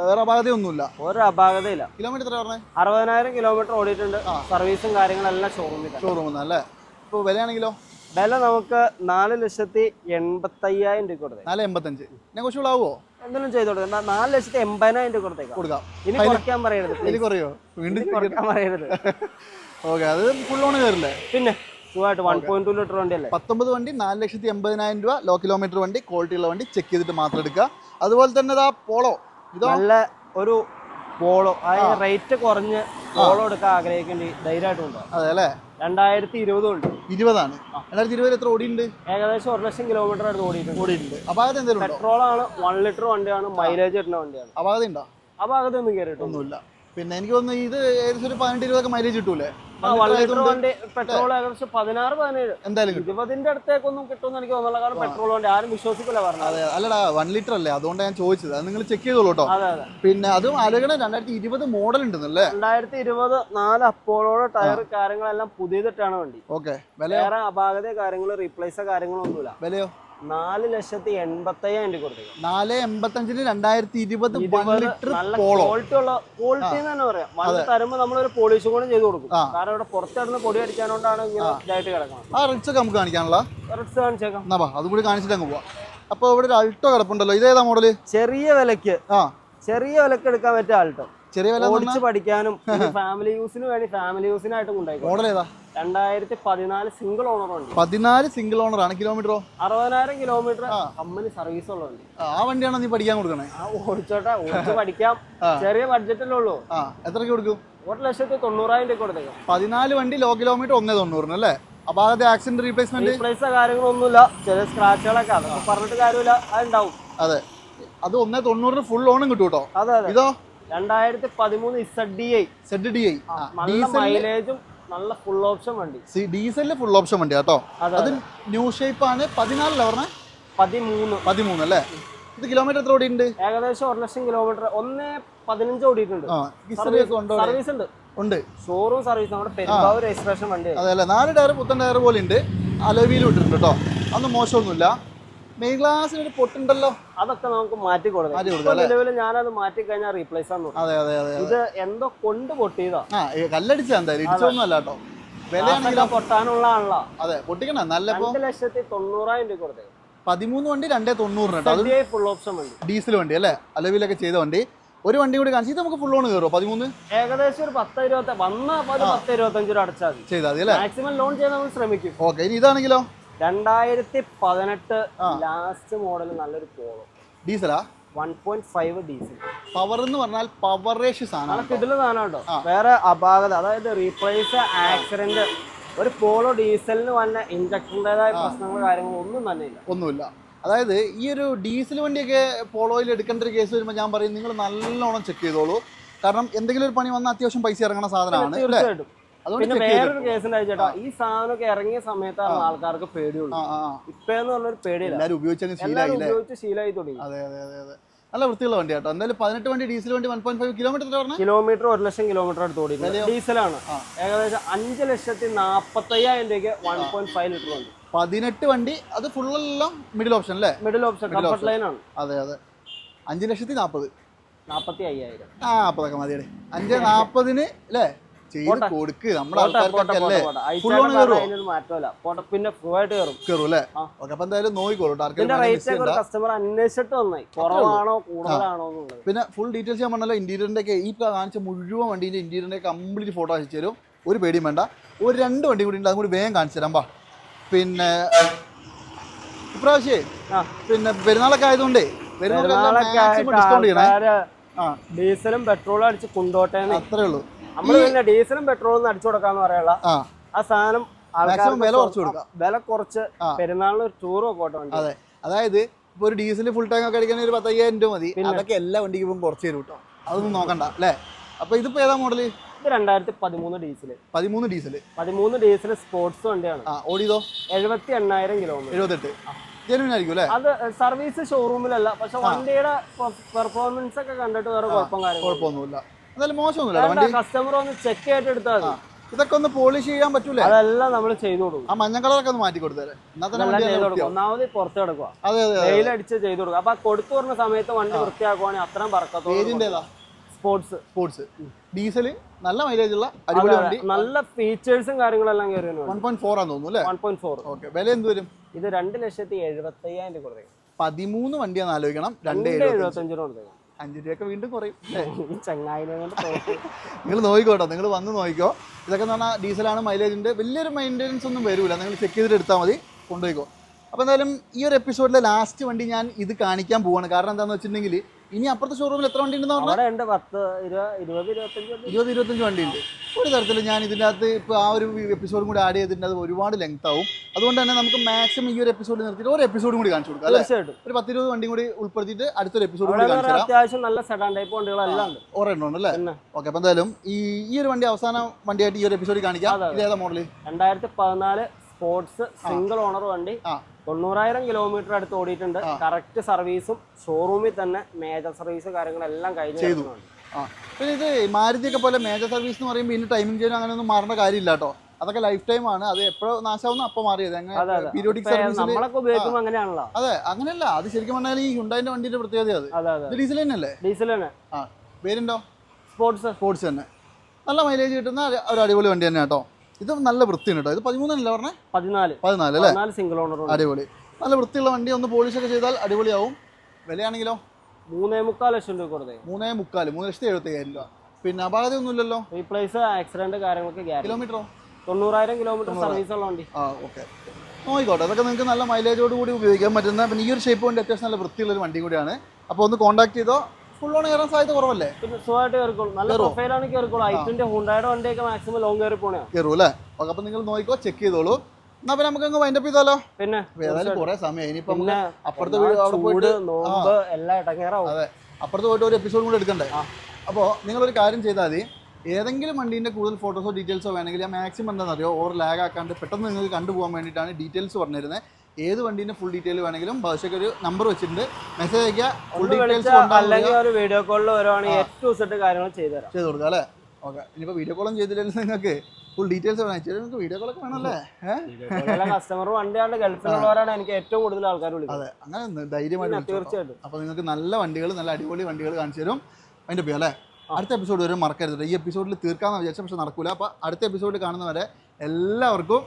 വേറെ അപാകതയൊന്നുമില്ല? ഒരു അപാകതയില്ല. കിലോമീറ്റർ എത്ര പറഞ്ഞേ? അറുപതിനായിരം കിലോമീറ്റർ ഓടിയിട്ടുണ്ട്. സർവീസും കാര്യങ്ങളെല്ലാം ഷോറൂമിൽ ഷോറൂമിൽ അല്ലേ? ഇപ്പോൾ വിലയാണെങ്കിലോ? വില നമുക്ക് നാല് ലക്ഷത്തി എൺപത്തയ്യായിരം രൂപ കൊടുത്തേ നാല് എൺപത്തഞ്ച്. നെഗോഷ്യബിൾ ആവുമോ എന്തെങ്കിലും ചെയ്ത് കൊടുക്കാം. നാല് ലക്ഷത്തി എൺപതിനായിരം രൂപ കൊടുത്തേക്കാം. കൊടുക്കാം. ഇനി കുറയ്ക്കാൻ പറയരുത് ഇനി കുറയോ? വീണ്ടും കുറയ്ക്കാൻ പറയരുത്. (laughs) ഓക്കെ അത് ഫുൾ ഓൺ കയറില്ലേ പിന്നെ? സുഖമായിട്ട് വൺ പോയിന്റ് ടു ലിറ്റർ വണ്ടി അല്ലേ പത്തൊമ്പത് വണ്ടി നാല് ലക്ഷത്തി എൺപതിനായിരം രൂപ ലോ കിലോമീറ്റർ വണ്ടി ക്വാളിറ്റി ഉള്ള വണ്ടി ചെക്ക് ചെയ്തിട്ട് മാത്രം എടുക്കുക. അതുപോലെ തന്നെ ഇതാ പോളോ ഇതോ? നല്ല ഒരു പോളോ അതായത് റേറ്റ് കുറഞ്ഞ് പോളോ എടുക്കാൻ ആഗ്രഹിക്കേണ്ടി ധൈര്യമായിട്ട് ഉണ്ടാവും അതെ അല്ലേ? രണ്ടായിരത്തി ഇരുപത് ഉണ്ട് ഇരുപതാണ്. രണ്ടായിരത്തി ഇരുപതിൽ എത്ര ഓടിയുണ്ട് ഏകദേശം ഒരു ലക്ഷം കിലോമീറ്റർ അടുത്ത് ഓടിയിട്ടുണ്ട്. ഓടിയിട്ടുണ്ട്. അപാകത എന്തെങ്കിലും പെട്രോൾ ആണ് വൺ ലിറ്റർ വണ്ടിയാണ് മൈലേജ് കിട്ടുന്ന വണ്ടിയാണ്. അപാകത ഉണ്ടോ? അപാകത ഒന്നും കയറിയിട്ടൊന്നുമില്ല പിന്നെ എനിക്ക് തോന്നുന്നു ഇത് ഏകദേശം ഒരു പതിനെട്ട് ഇരുപതൊക്കെ മൈലേജ് കിട്ടൂലേ? പെട്രോൾ ഏകദേശം പതിനാറ് പതിനേഴ്. എന്തായാലും കിട്ടും. ഇരുപതിന്റെ അടുത്തേക്കൊന്നും കിട്ടുമെന്ന് എനിക്ക് തോന്നുന്നില്ല കാരണം പെട്രോൾ വണ്ടി ആരും വിശ്വസിക്കില്ല പറഞ്ഞു അതെ അല്ലടാ വൺ ലിറ്റർ അല്ലേ? അതുകൊണ്ടാണ് ഞാൻ ചോദിച്ചത്. അത് നിങ്ങൾ ചെക്ക് ചെയ്തോളൂ കേട്ടോ അതെ അതെ. പിന്നെ അതും ആലോചന രണ്ടായിരത്തി ഇരുപത് മോഡൽ ഉണ്ടെന്നല്ലേ? രണ്ടായിരത്തി ഇരുപത് നാല് അപ്പോളോടെ ടയർ കാര്യങ്ങളെല്ലാം പുതിയതിട്ടാണ് വണ്ടി. ഓക്കെ വില വേറെ അപാകത കാര്യങ്ങൾ റീപ്ലേസ് കാര്യങ്ങളൊന്നുമില്ല വിലയോ? നാല് ലക്ഷത്തി എൺപത്തയ്യായിരം രൂപ കൊടുത്തേക്കും നാല് എൺപത്തഞ്ചിന് രണ്ടായിരത്തി ഇരുപത് ലിറ്റർ നല്ല ക്വാളിറ്റി ഉള്ള ക്വാളിറ്റി എന്ന് തന്നെ പറയാം. വണ്ടി തരുമ്പോൾ നമ്മളൊരു പോളിഷ് കൂടെ ചെയ്ത് കൊടുക്കും. കാരണം ഇവിടെ പുറത്തിടുന്ന പൊടി അടിക്കാനോണ്ടാണ് ഇങ്ങനെ ഇതായിട്ട് കിടക്കുന്നത്. ആ റിച്ച് ഒക്കെ നമുക്ക് കാണിക്കാനുള്ള. റിക്സ് കാണിച്ചേക്കാം. എന്നാ അതും കൂടി കാണിച്ചിട്ട് അങ്ങ് പോവാം. അപ്പോൾ ഇവിടെ ഒരു അൾട്ടോ കിടപ്പുണ്ടല്ലോ. ഇതേതാ മോഡൽ ചെറിയ വിലക്ക് ആ. ചെറിയ വിലക്ക് എടുക്കാൻ പറ്റിയ ആൾട്ടോ ചെറിയ വില ഓടിച്ച് പഠിക്കാനും (laughs) ഫാമിലി യൂസിന് വേണ്ടി ഫാമിലി യൂസിനായിട്ടും കൊണ്ടായിക്കോ മോഡൽ ഏതാ? രണ്ടായിരത്തി പതിനാല് സിംഗിൾ ഓണർ ഉണ്ട് പതിനാല് സിംഗിൾ ഓണർ ആണ്. കിലോമീറ്ററോ അറുപതിനായിരം കിലോമീറ്റർ കമ്പനി സർവീസ് ഉള്ള വണ്ടി. ആ വണ്ടിയാണോ നീ പഠിക്കാൻ കൊടുക്കണേ? ഓടിച്ചോട്ടെ ഓടിച്ച് പഠിക്കാം. ചെറിയ ബഡ്ജറ്റല്ലേ ഉള്ളൂ. ആ എത്രയ്ക്ക് കൊടുക്കും? ഒരു ലക്ഷത്തി തൊണ്ണൂറായിരം രൂപ കൊടുത്തേക്കാം. പതിനാല് വണ്ടി ലോ കിലോമീറ്റർ ഒന്നേ തൊണ്ണൂറിന് അല്ലേ? അപ്പൊ ആദ്യത്തെ ആക്സിഡന്റ് റീപ്ലേസ്മെന്റ് റീപ്ലേസ് കാര്യങ്ങളൊന്നുമില്ല. ചെറിയ സ്ക്രാച്ചുകളൊക്കെ അതൊക്കെ പറഞ്ഞിട്ട് കാര്യമില്ല. അതുണ്ടാവും അതെ. അത് ഒന്നേ തൊണ്ണൂറിന് ഫുൾ ഓണും കിട്ടും കേട്ടോ അതെ അതെ. ഇതോ? രണ്ടായിരത്തി പതിമൂന്ന് Z D I Z D I നല്ല മൈലേജും നല്ല ഫുൾ ഓപ്ഷൻ വണ്ടി. ഡീസലിന് ഫുൾ ഓപ്ഷൻ വണ്ടി കേട്ടോ. അതെ ന്യൂ ഷേപ്പ് ആണ് പതിനാലല്ലേ പറഞ്ഞ? പതിമൂന്ന്. പതിമൂന്ന് അല്ലേ? ഇത് കിലോമീറ്റർ എത്ര ഓടിയിട്ടുണ്ട്? ഏകദേശം ഒരു ലക്ഷം കിലോമീറ്റർ. ഒന്ന് പതിനഞ്ച് ഓടിയിട്ടുണ്ട്. സർവീസ് ഉണ്ട് ഉണ്ട്. ഷോറൂം സർവീസ് നമ്മുടെ പെരുമ്പാവൂർ രജിസ്ട്രേഷൻ വണ്ടി അതെ അല്ലേ? നാല് ടയർ പുത്തൻ ടയർ പോലെ ഉണ്ട്. അലോവിയിൽ ഇട്ടിട്ടുണ്ട് കേട്ടോ. അന്ന് മോശമൊന്നുമില്ല. മെയിൻ ഗ്ലാസ്സിന് ഒരു പൊട്ടുണ്ടല്ലോ. അതൊക്കെ നമുക്ക് മാറ്റി കൊടുക്കാം. നിലവിൽ ഞാനത് മാറ്റി കഴിഞ്ഞാൽ റീപ്ലേസ് ആണ് അതെ അതെ അതെ ഇത് എന്തോ കൊണ്ട് പൊട്ടിയതാ. കല്ലടിച്ചാ എന്തായാലും. ഇടിച്ചൊന്നും അല്ല കേട്ടോ. വിലയാണെങ്കിലോ പൊട്ടാനുള്ള ആണല്ലോ അതെ പൊട്ടിക്കണ. നല്ല രണ്ട് ലക്ഷത്തി തൊണ്ണൂറായിരം രൂപ കൊടുത്തേ പതിമൂന്ന് വണ്ടി രണ്ടേ തൊണ്ണൂറിന് ഫുൾ ഓപ്ഷൻ വണ്ടി. ഡീസൽ വണ്ടി അല്ലേ? അലവിലൊക്കെ ചെയ്ത വണ്ടി. ഒരു വണ്ടി കൂടി കാണിച്ചു ഇത് നമുക്ക് ഫുൾ ഓൺ കയറുമോ പതിമൂന്ന്? ഏകദേശം ഒരു പത്ത് ഇരുപത്തി വന്ന പത്ത് ഇരുപത്തഞ്ച് രൂപ അടച്ചാൽ ചെയ്താൽ മതി അല്ലേ? മാക്സിമം ലോൺ ചെയ്യാൻ നമ്മൾ ശ്രമിക്കും. ഓക്കെ ഇനി ഇതാണെങ്കിലോ? രണ്ടായിരത്തി പതിനെട്ട് ലാസ്റ്റ് മോഡൽ നല്ലൊരു Polo ഡീസലാ one point five diesel power എന്ന് പറഞ്ഞാൽ പവറേഷ് സാധനം ഇതിൽ സാധനം കേട്ടോ. വേറെ അപാകത അതായത് റീപ്ലേസ് ആക്സിഡന്റ് ഒരു പോളോ ഡീസലിന് വന്ന ഇഞ്ചക്ഷന്റെതായ പ്രശ്നങ്ങൾ കാര്യങ്ങൾ ഒന്നും തന്നെ ഇല്ല. ഒന്നുമില്ല. അതായത് ഈ ഒരു ഡീസൽ വണ്ടിയൊക്കെ പോളോയിൽ എടുക്കേണ്ട ഒരു കേസ് വരുമ്പോൾ ഞാൻ പറയും നിങ്ങൾ നല്ലോണം ചെക്ക് ചെയ്തോളൂ. കാരണം എന്തെങ്കിലും ഒരു പണി വന്നാൽ അത്യാവശ്യം പൈസ ഇറങ്ങുന്ന സാധനമാണ് തീർച്ചയായിട്ടും. പിന്നെ വേറൊരു കേസ് ഉണ്ടായി ചേട്ടാ ഈ സാധനമൊക്കെ ഇറങ്ങിയ സമയത്താണ് ആൾക്കാർക്ക് പേടിയുള്ളൂ. ഇപ്പഴെന്ന് പറഞ്ഞൊരു പേടിയില്ല. എല്ലാവരും ഉപയോഗിച്ചങ്ങ് ശീലമായില്ലേ ഉപയോഗിച്ച് ശീലമായി തുടങ്ങി. അതെ അതെ അതെ അതെ. നല്ല വൃത്തിയുള്ള വണ്ടി കേട്ടോ. എന്തായാലും പതിനെട്ട് വണ്ടി ഡീസൽ വണ്ടി വൺ പോയിന്റ് ഫൈവ് കിലോമീറ്റർ പറഞ്ഞാൽ കിലോമീറ്റർ ഒരു ലക്ഷം കിലോമീറ്റർ അടുത്ത് ഓടിയിട്ടുണ്ട്. ഡീസലാണ്. ഏകദേശം അഞ്ച് ലക്ഷത്തി നാപ്പത്തയ്യായിരം രൂപയ്ക്ക് വൺ പോയിന്റ് ഫൈവ് ലിറ്റർ ഉണ്ട് പതിനെട്ട് വണ്ടി അത് ഫുള്ളെല്ലാം മിഡിൽ ഓപ്ഷൻ അല്ലേ? മിഡിൽ ഓപ്ഷൻ കംഫർട്ട് ലൈൻ ആണ്. അതെ അതെ. അഞ്ച് ലക്ഷത്തി നാൽപ്പത് നാപ്പത്തി അയ്യായിരം ആ അപ്പതൊക്കെ മതിയടേ. അഞ്ച് നാൽപ്പതിന് അല്ലേ ചെയ്ത് കൊടുക്ക്. നമ്മുടെ ആൾക്കാർക്കൊക്കെ. ഫുൾ ഓൺ പിന്നെ ആയിട്ട് കയറും. കയറും അല്ലേ ആ. ഓക്കെ അപ്പൊ എന്തായാലും നോക്കിക്കോളൂ ഇതിന്റെ ആർക്കെങ്കിലും റേറ്റ് ഒക്കെ ഒരു കസ്റ്റമർ അന്വേഷിച്ചിട്ട് നന്നായി കുറവാണോ കൂടുതലാണോ പിന്നെ ഫുൾ ഡീറ്റെയിൽസ് ഞാൻ പറഞ്ഞല്ലോ ഇന്റീരിയറിന്റെ ഒക്കെ ഈ കാണിച്ച മുഴുവൻ വണ്ടിന്റെ ഇന്റീരിയറിന്റെ കംപ്ലീറ്റ് ഫോട്ടോ അയച്ചു തരും. ഒരു പേടിയും വേണ്ട. ഒരു രണ്ട് വണ്ടി കൂടി ഉണ്ട് അതും കൂടി വേഗം കാണിച്ചു തരാം പിന്നെ ഇപ്രാവശ്യേ. പിന്നെ പെരുന്നാളൊക്കെ ആയതുകൊണ്ടേ പെരുന്നാളൊക്കെ ഡിസ്കൗണ്ട് ചെയ്യണേ. ഡീസലും പെട്രോളും അടിച്ച് കൊണ്ടോട്ടെ അത്രേ ഉള്ളൂ. നമ്മൾ പിന്നെ ഡീസലും പെട്രോളും അടിച്ചു കൊടുക്കാന്ന് പറയാനുള്ള ആ. സാധനം മാക്സിമം വില കുറച്ച് കൊടുക്കാം. വില കുറച്ച്. പെരുന്നാളിന് ഒരു ടൂർ പോട്ടെ വണ്ടി. അതെ. അതായത് ഇപ്പൊ ഒരു ഡീസൽ ഫുൾ ടാങ്ക് ഒക്കെ അടിക്കണ ഒരു പത്തയ്യായിരം രൂപ മതി. അതൊക്കെ എല്ലാ വണ്ടിക്ക് ഇപ്പം കുറച്ച് തരും കേട്ടോ അതൊന്നും നോക്കണ്ട അല്ലേ? അപ്പൊ ഇതിപ്പോ ഏതാ മോഡൽ ഇത് രണ്ടായിരത്തി പതിമൂന്ന് ഡീസൽ. പതിമൂന്ന് ഡീസൽ. പതിമൂന്ന് ഡീസൽ സ്പോർട്സ് വണ്ടിയാണ്. ഓടിയതോ? എഴുപത്തി എണ്ണായിരം കിലോമീറ്റർ എഴുപത്തെട്ട് അത് സർവീസ് ഷോറൂമിലല്ല പക്ഷെ വണ്ടിയുടെ പെർഫോമൻസ് ഒക്കെ കണ്ടിട്ട് വേറെ കുഴപ്പം കാര്യങ്ങളും എന്തായാലും മോശമൊന്നുമില്ല വണ്ടി കസ്റ്റമർ ഒന്ന് ചെക്ക് ചെയ്തിട്ട് എടുത്താൽ മതി. ഇതൊക്കെ ഒന്ന് പോളിഷ് ചെയ്യാൻ പറ്റൂലേ? അതെല്ലാം നമ്മൾ ചെയ്തു കൊടുക്കും. ആ മഞ്ഞ കളറൊക്കെ ഒന്ന് മാറ്റി കൊടുത്തേരെ. ഒന്നാമത് പുറത്ത് കിടക്കുക അതെ അതെ വെയിലടിച്ച് ചെയ്തു കൊടുക്കുക അപ്പൊ കൊടുത്തു പറഞ്ഞ സമയത്ത് വണ്ടി വൃത്തിയാക്കുവാണെങ്കിൽ അത്രയും പറക്കത്തോളം സ്പോർട്സ് സ്പോർട്സ് ഡീസൽ നല്ല മൈലേജ് ഉള്ള അടിപൊളി വണ്ടി. നല്ല ഫീച്ചേഴ്സും കാര്യങ്ങളെല്ലാം കയറി വൺ പോയിന്റ് ഫോർ ആണെന്ന് തോന്നുന്നു അല്ലേ? വൺ പോയിന്റ് ഫോർ ഓക്കെ വില എന്ത് വരും? ഇത് രണ്ട് ലക്ഷത്തി എഴുപത്തി അയ്യായിരം രൂപ പതിമൂന്ന് വണ്ടിയാണ് ആലോചിക്കണം. രണ്ട് രണ്ട് അഞ്ച് രൂപയൊക്കെ വീണ്ടും കുറയും. (laughs) ചങ്ങായിനെ നിങ്ങൾ നോക്കിക്കോട്ടോ നിങ്ങൾ വന്ന് നോക്കിക്കോ. ഇതൊക്കെ എന്ന് പറഞ്ഞാൽ ഡീസലാണ് മൈലേജിന്റെ. വലിയൊരു മെയിന്റെനൻസ് ഒന്നും വരില്ല നിങ്ങൾ ചെക്ക് ചെയ്തിട്ട് എടുത്താൽ മതി. കൊണ്ടുപോയിക്കോ. അപ്പോൾ എന്തായാലും ഈ ഒരു എപ്പിസോഡിലെ ലാസ്റ്റ് വണ്ടി ഞാൻ ഇത് കാണിക്കാൻ പോവാണ്. കാരണം എന്താണെന്ന് വെച്ചിട്ടുണ്ടെങ്കിൽ ഇനി അപ്പുറത്തെ ഷോറൂമിൽ എത്ര വണ്ടി ഉണ്ടെന്ന് പറഞ്ഞാൽ അവിടെ ഉണ്ട് പത്ത് ഇരുപത് ഇരുപത് ഇരുപത്തഞ്ച് ഉണ്ട്. ഇരുപത് ഇരുപത്തഞ്ച് വണ്ടി ഉണ്ട് ഒരു തരത്തിൽ ഞാൻ ഇതിന്റെ അകത്ത് ഇപ്പോൾ ആ ഒരു എപ്പിസോഡും കൂടി ആഡ് ചെയ്തിട്ടുണ്ട്. അത് ഒരുപാട് ലെങ്ത് ആവും. അതുകൊണ്ട് തന്നെ നമുക്ക് മാക്സിമം ഈ ഒരു എപ്പിസോഡ് നിർത്തിയിട്ട് ഒരു എപ്പിസോഡും കൂടി കാണിച്ചു കൊടുക്കാം തീർച്ചയായിട്ടും. ഒരു പത്തിരുപത് വണ്ടിയും കൂടി ഉൾപ്പെടുത്തിയിട്ട് അടുത്തൊരു എപ്പിസോഡ് കൂടി കാണിച്ചു അത്യാവശ്യം നല്ല സെഡാൻ ടൈപ്പ് വണ്ടികളെല്ലാം ഉണ്ട്. ഒരെണ്ണം ഉണ്ട് അല്ലേ? ഓക്കെ അപ്പോൾ എന്തായാലും ഈ ഈ ഒരു വണ്ടി അവസാന വണ്ടിയായിട്ട് ഈ ഒരു എപ്പിസോഡിൽ കാണിക്കാം. ഇത് ഏതാ മോഡൽ രണ്ടായിരത്തി പതിനാല് സ്പോർട്സ് സിംഗിൾ ഓണർ വണ്ടി. തൊണ്ണൂറായിരം കിലോമീറ്റർ അടുത്ത് ഓടിയിട്ടുണ്ട്. കറക്റ്റ് സർവീസും ഷോറൂമിൽ തന്നെ മേജർ സർവീസ് കാര്യങ്ങളെല്ലാം കഴിഞ്ഞു ചെയ്തു. കിടക്കുന്നുണ്ട്. ആ. പിന്നെ ഇത് മാരുതിയൊക്കെ പോലെ മേജർ സർവീസ് എന്ന് പറയുമ്പോൾ ഇനി ടൈമിംഗ് ചെയ്യാൻ അങ്ങനെയൊന്നും മാറേണ്ട കാര്യമില്ല കേട്ടോ അതൊക്കെ ലൈഫ് ടൈം ആണ്. അത് എപ്പോഴും നാശാവുന്ന അപ്പൊ മാറിയത്. അങ്ങനെ. പീരിയോഡിക് സർവീസ് അങ്ങനെയാണല്ലോ. അതെ അങ്ങനെയല്ല. അത് ശരിക്കും പറഞ്ഞാൽ ഈ ഹുണ്ടായിന്റെ വണ്ടിയുടെ പ്രത്യേകത അത്. ഡീസൽ തന്നെയല്ലേ? ഡീസൽ തന്നെ. ആ. പേരുണ്ടോ സ്പോർട്സ് സ്പോർട്സ് തന്നെ. നല്ല മൈലേജ് കിട്ടുന്ന ഒരു അടിപൊളി വണ്ടി തന്നെ കേട്ടോ ഇത് നല്ല വൃത്തിയാണ് കേട്ടോ. ഇത് പതിമൂന്നല്ലേ പറഞ്ഞേ? പതിനാല്. പതിനാല് അല്ലേ? സിംഗിൾ ഓണർ അടിപൊളി. നല്ല വൃത്തിയുള്ള വണ്ടി ഒന്ന് പോളിഷ് ഒക്കെ ചെയ്താൽ അടിപൊളിയാവും. വിലയാണെങ്കിലോ? മൂന്നേ മുക്കാൽ ലക്ഷം രൂപ കൊടുത്തേ. മൂന്നേ മുക്കാൽ മൂന്ന് ലക്ഷത്തി എഴുപത്തി അയ്യായിരം രൂപ. പിന്നെ അപാകതയൊന്നുമില്ലല്ലോ റീപ്ലേസ് ആക്സിഡന്റ് കാര്യങ്ങളൊക്കെ കിലോമീറ്ററോ തൊണ്ണൂറായിരം കിലോമീറ്റർ സർവീസ് ഉള്ള വണ്ടി. ആ ഓക്കെ. നോക്കിക്കോട്ടെ അതൊക്കെ നിങ്ങൾക്ക് നല്ല മൈലേജോട് കൂടി ഉപയോഗിക്കാൻ പറ്റുന്ന പിന്നെ ഈ ഒരു ഷേപ്പ് കൊണ്ട് അത്യാവശ്യം നല്ല വൃത്തിയുള്ള ഒരു വണ്ടി കൂടിയാണ്. അപ്പോൾ ഒന്ന് കോൺടാക്ട് ചെയ്തോ ഫുൾ ഓൺ കയറാൻ സാധ്യത കുറവല്ലേ? പിന്നെ സുഖമായിട്ട് കയറിക്കോളും. നല്ല പ്രൊഫൈലാണ് കയറിക്കോളും. ഐറ്റിന്റെ ഹുണ്ടായുടെ വണ്ടിയൊക്കെ മാക്സിമം ലോങ് കയറി പോണേ കയറും അല്ലേ ഓക്കെ അപ്പോൾ നിങ്ങൾ നോക്കിക്കോ ചെക്ക് ചെയ്തോളൂ. എന്നാ പിന്നെ നമുക്ക് അങ്ങ് വൈൻഡപ്പ് ചെയ്താലോ? പിന്നെ ഏതായാലും കുറേ സമയം. ഇനിയിപ്പോ അപ്പുറത്ത് അവിടെ പോയിട്ട് അതെ. അപ്പുറത്ത് പോയിട്ട് ഒരു എപ്പിസോഡ് കൂടെ എടുക്കണ്ടേ? ആ. അപ്പോൾ നിങ്ങളൊരു കാര്യം ചെയ്താൽ മതി. ഏതെങ്കിലും വണ്ടീന്റെ കൂടുതൽ ഫോട്ടോസോ ഡീറ്റെയിൽസോ വേണമെങ്കിൽ ഞാൻ മാക്സിമം എന്താണെന്ന് അറിയോ ഓവർ ലാഗ് ആക്കാണ്ട് പെട്ടെന്ന് നിങ്ങൾക്ക് കണ്ടുപോകാൻ വേണ്ടിയിട്ടാണ് ഡീറ്റെയിൽസ് പറഞ്ഞിരുന്നത് ഏത് വണ്ടീന്റെ ഫുൾ ഡീറ്റെയിൽ വേണമെങ്കിലും ഭാഷയ്ക്ക് ഒരു നമ്പർ വെച്ചിട്ടുണ്ട് മെസ്സേജ് അയക്കുക ഫുൾ ഡീറ്റെയിൽസ് അല്ലെങ്കിൽ ഒരു വീഡിയോ കോളിൽ വരുവാണെങ്കിൽ ഏറ്റവും സെറ്റ് കാര്യങ്ങൾ ചെയ്തുതരാം ചെയ്ത് കൊടുക്കുക അല്ലേ? ഓക്കെ ഇനിയിപ്പോൾ വീഡിയോ കോളും ചെയ്തില്ലെങ്കിൽ നിങ്ങൾക്ക് ഫുൾ ഡീറ്റെയിൽസ് വേണം. അയച്ചു നിങ്ങൾക്ക് വീഡിയോ കോളൊക്കെ വേണമല്ലേ? കസ്റ്റമർ വണ്ടിയാണ് ഗൾഫിലുള്ളവരാണ് എനിക്ക് ഏറ്റവും കൂടുതൽ ആൾക്കാർ വിളിക്കുന്നത്. അതെ. അങ്ങനെ ധൈര്യമായിട്ട്. തീർച്ചയായിട്ടും. അപ്പോൾ നിങ്ങൾക്ക് നല്ല വണ്ടികൾ നല്ല അടിപൊളി വണ്ടികൾ കാണിച്ചു തരും. അതിന്റെ പേര് അല്ലേ? അടുത്ത എപ്പിസോഡ് വരെ മറക്കരുത് ഈ എപ്പിസോഡിൽ തീർക്കാമെന്ന് വിചാരിച്ചു പക്ഷെ നടക്കൂല. അപ്പോൾ അടുത്ത എപ്പിസോഡിൽ കാണുന്നവരെ എല്ലാവർക്കും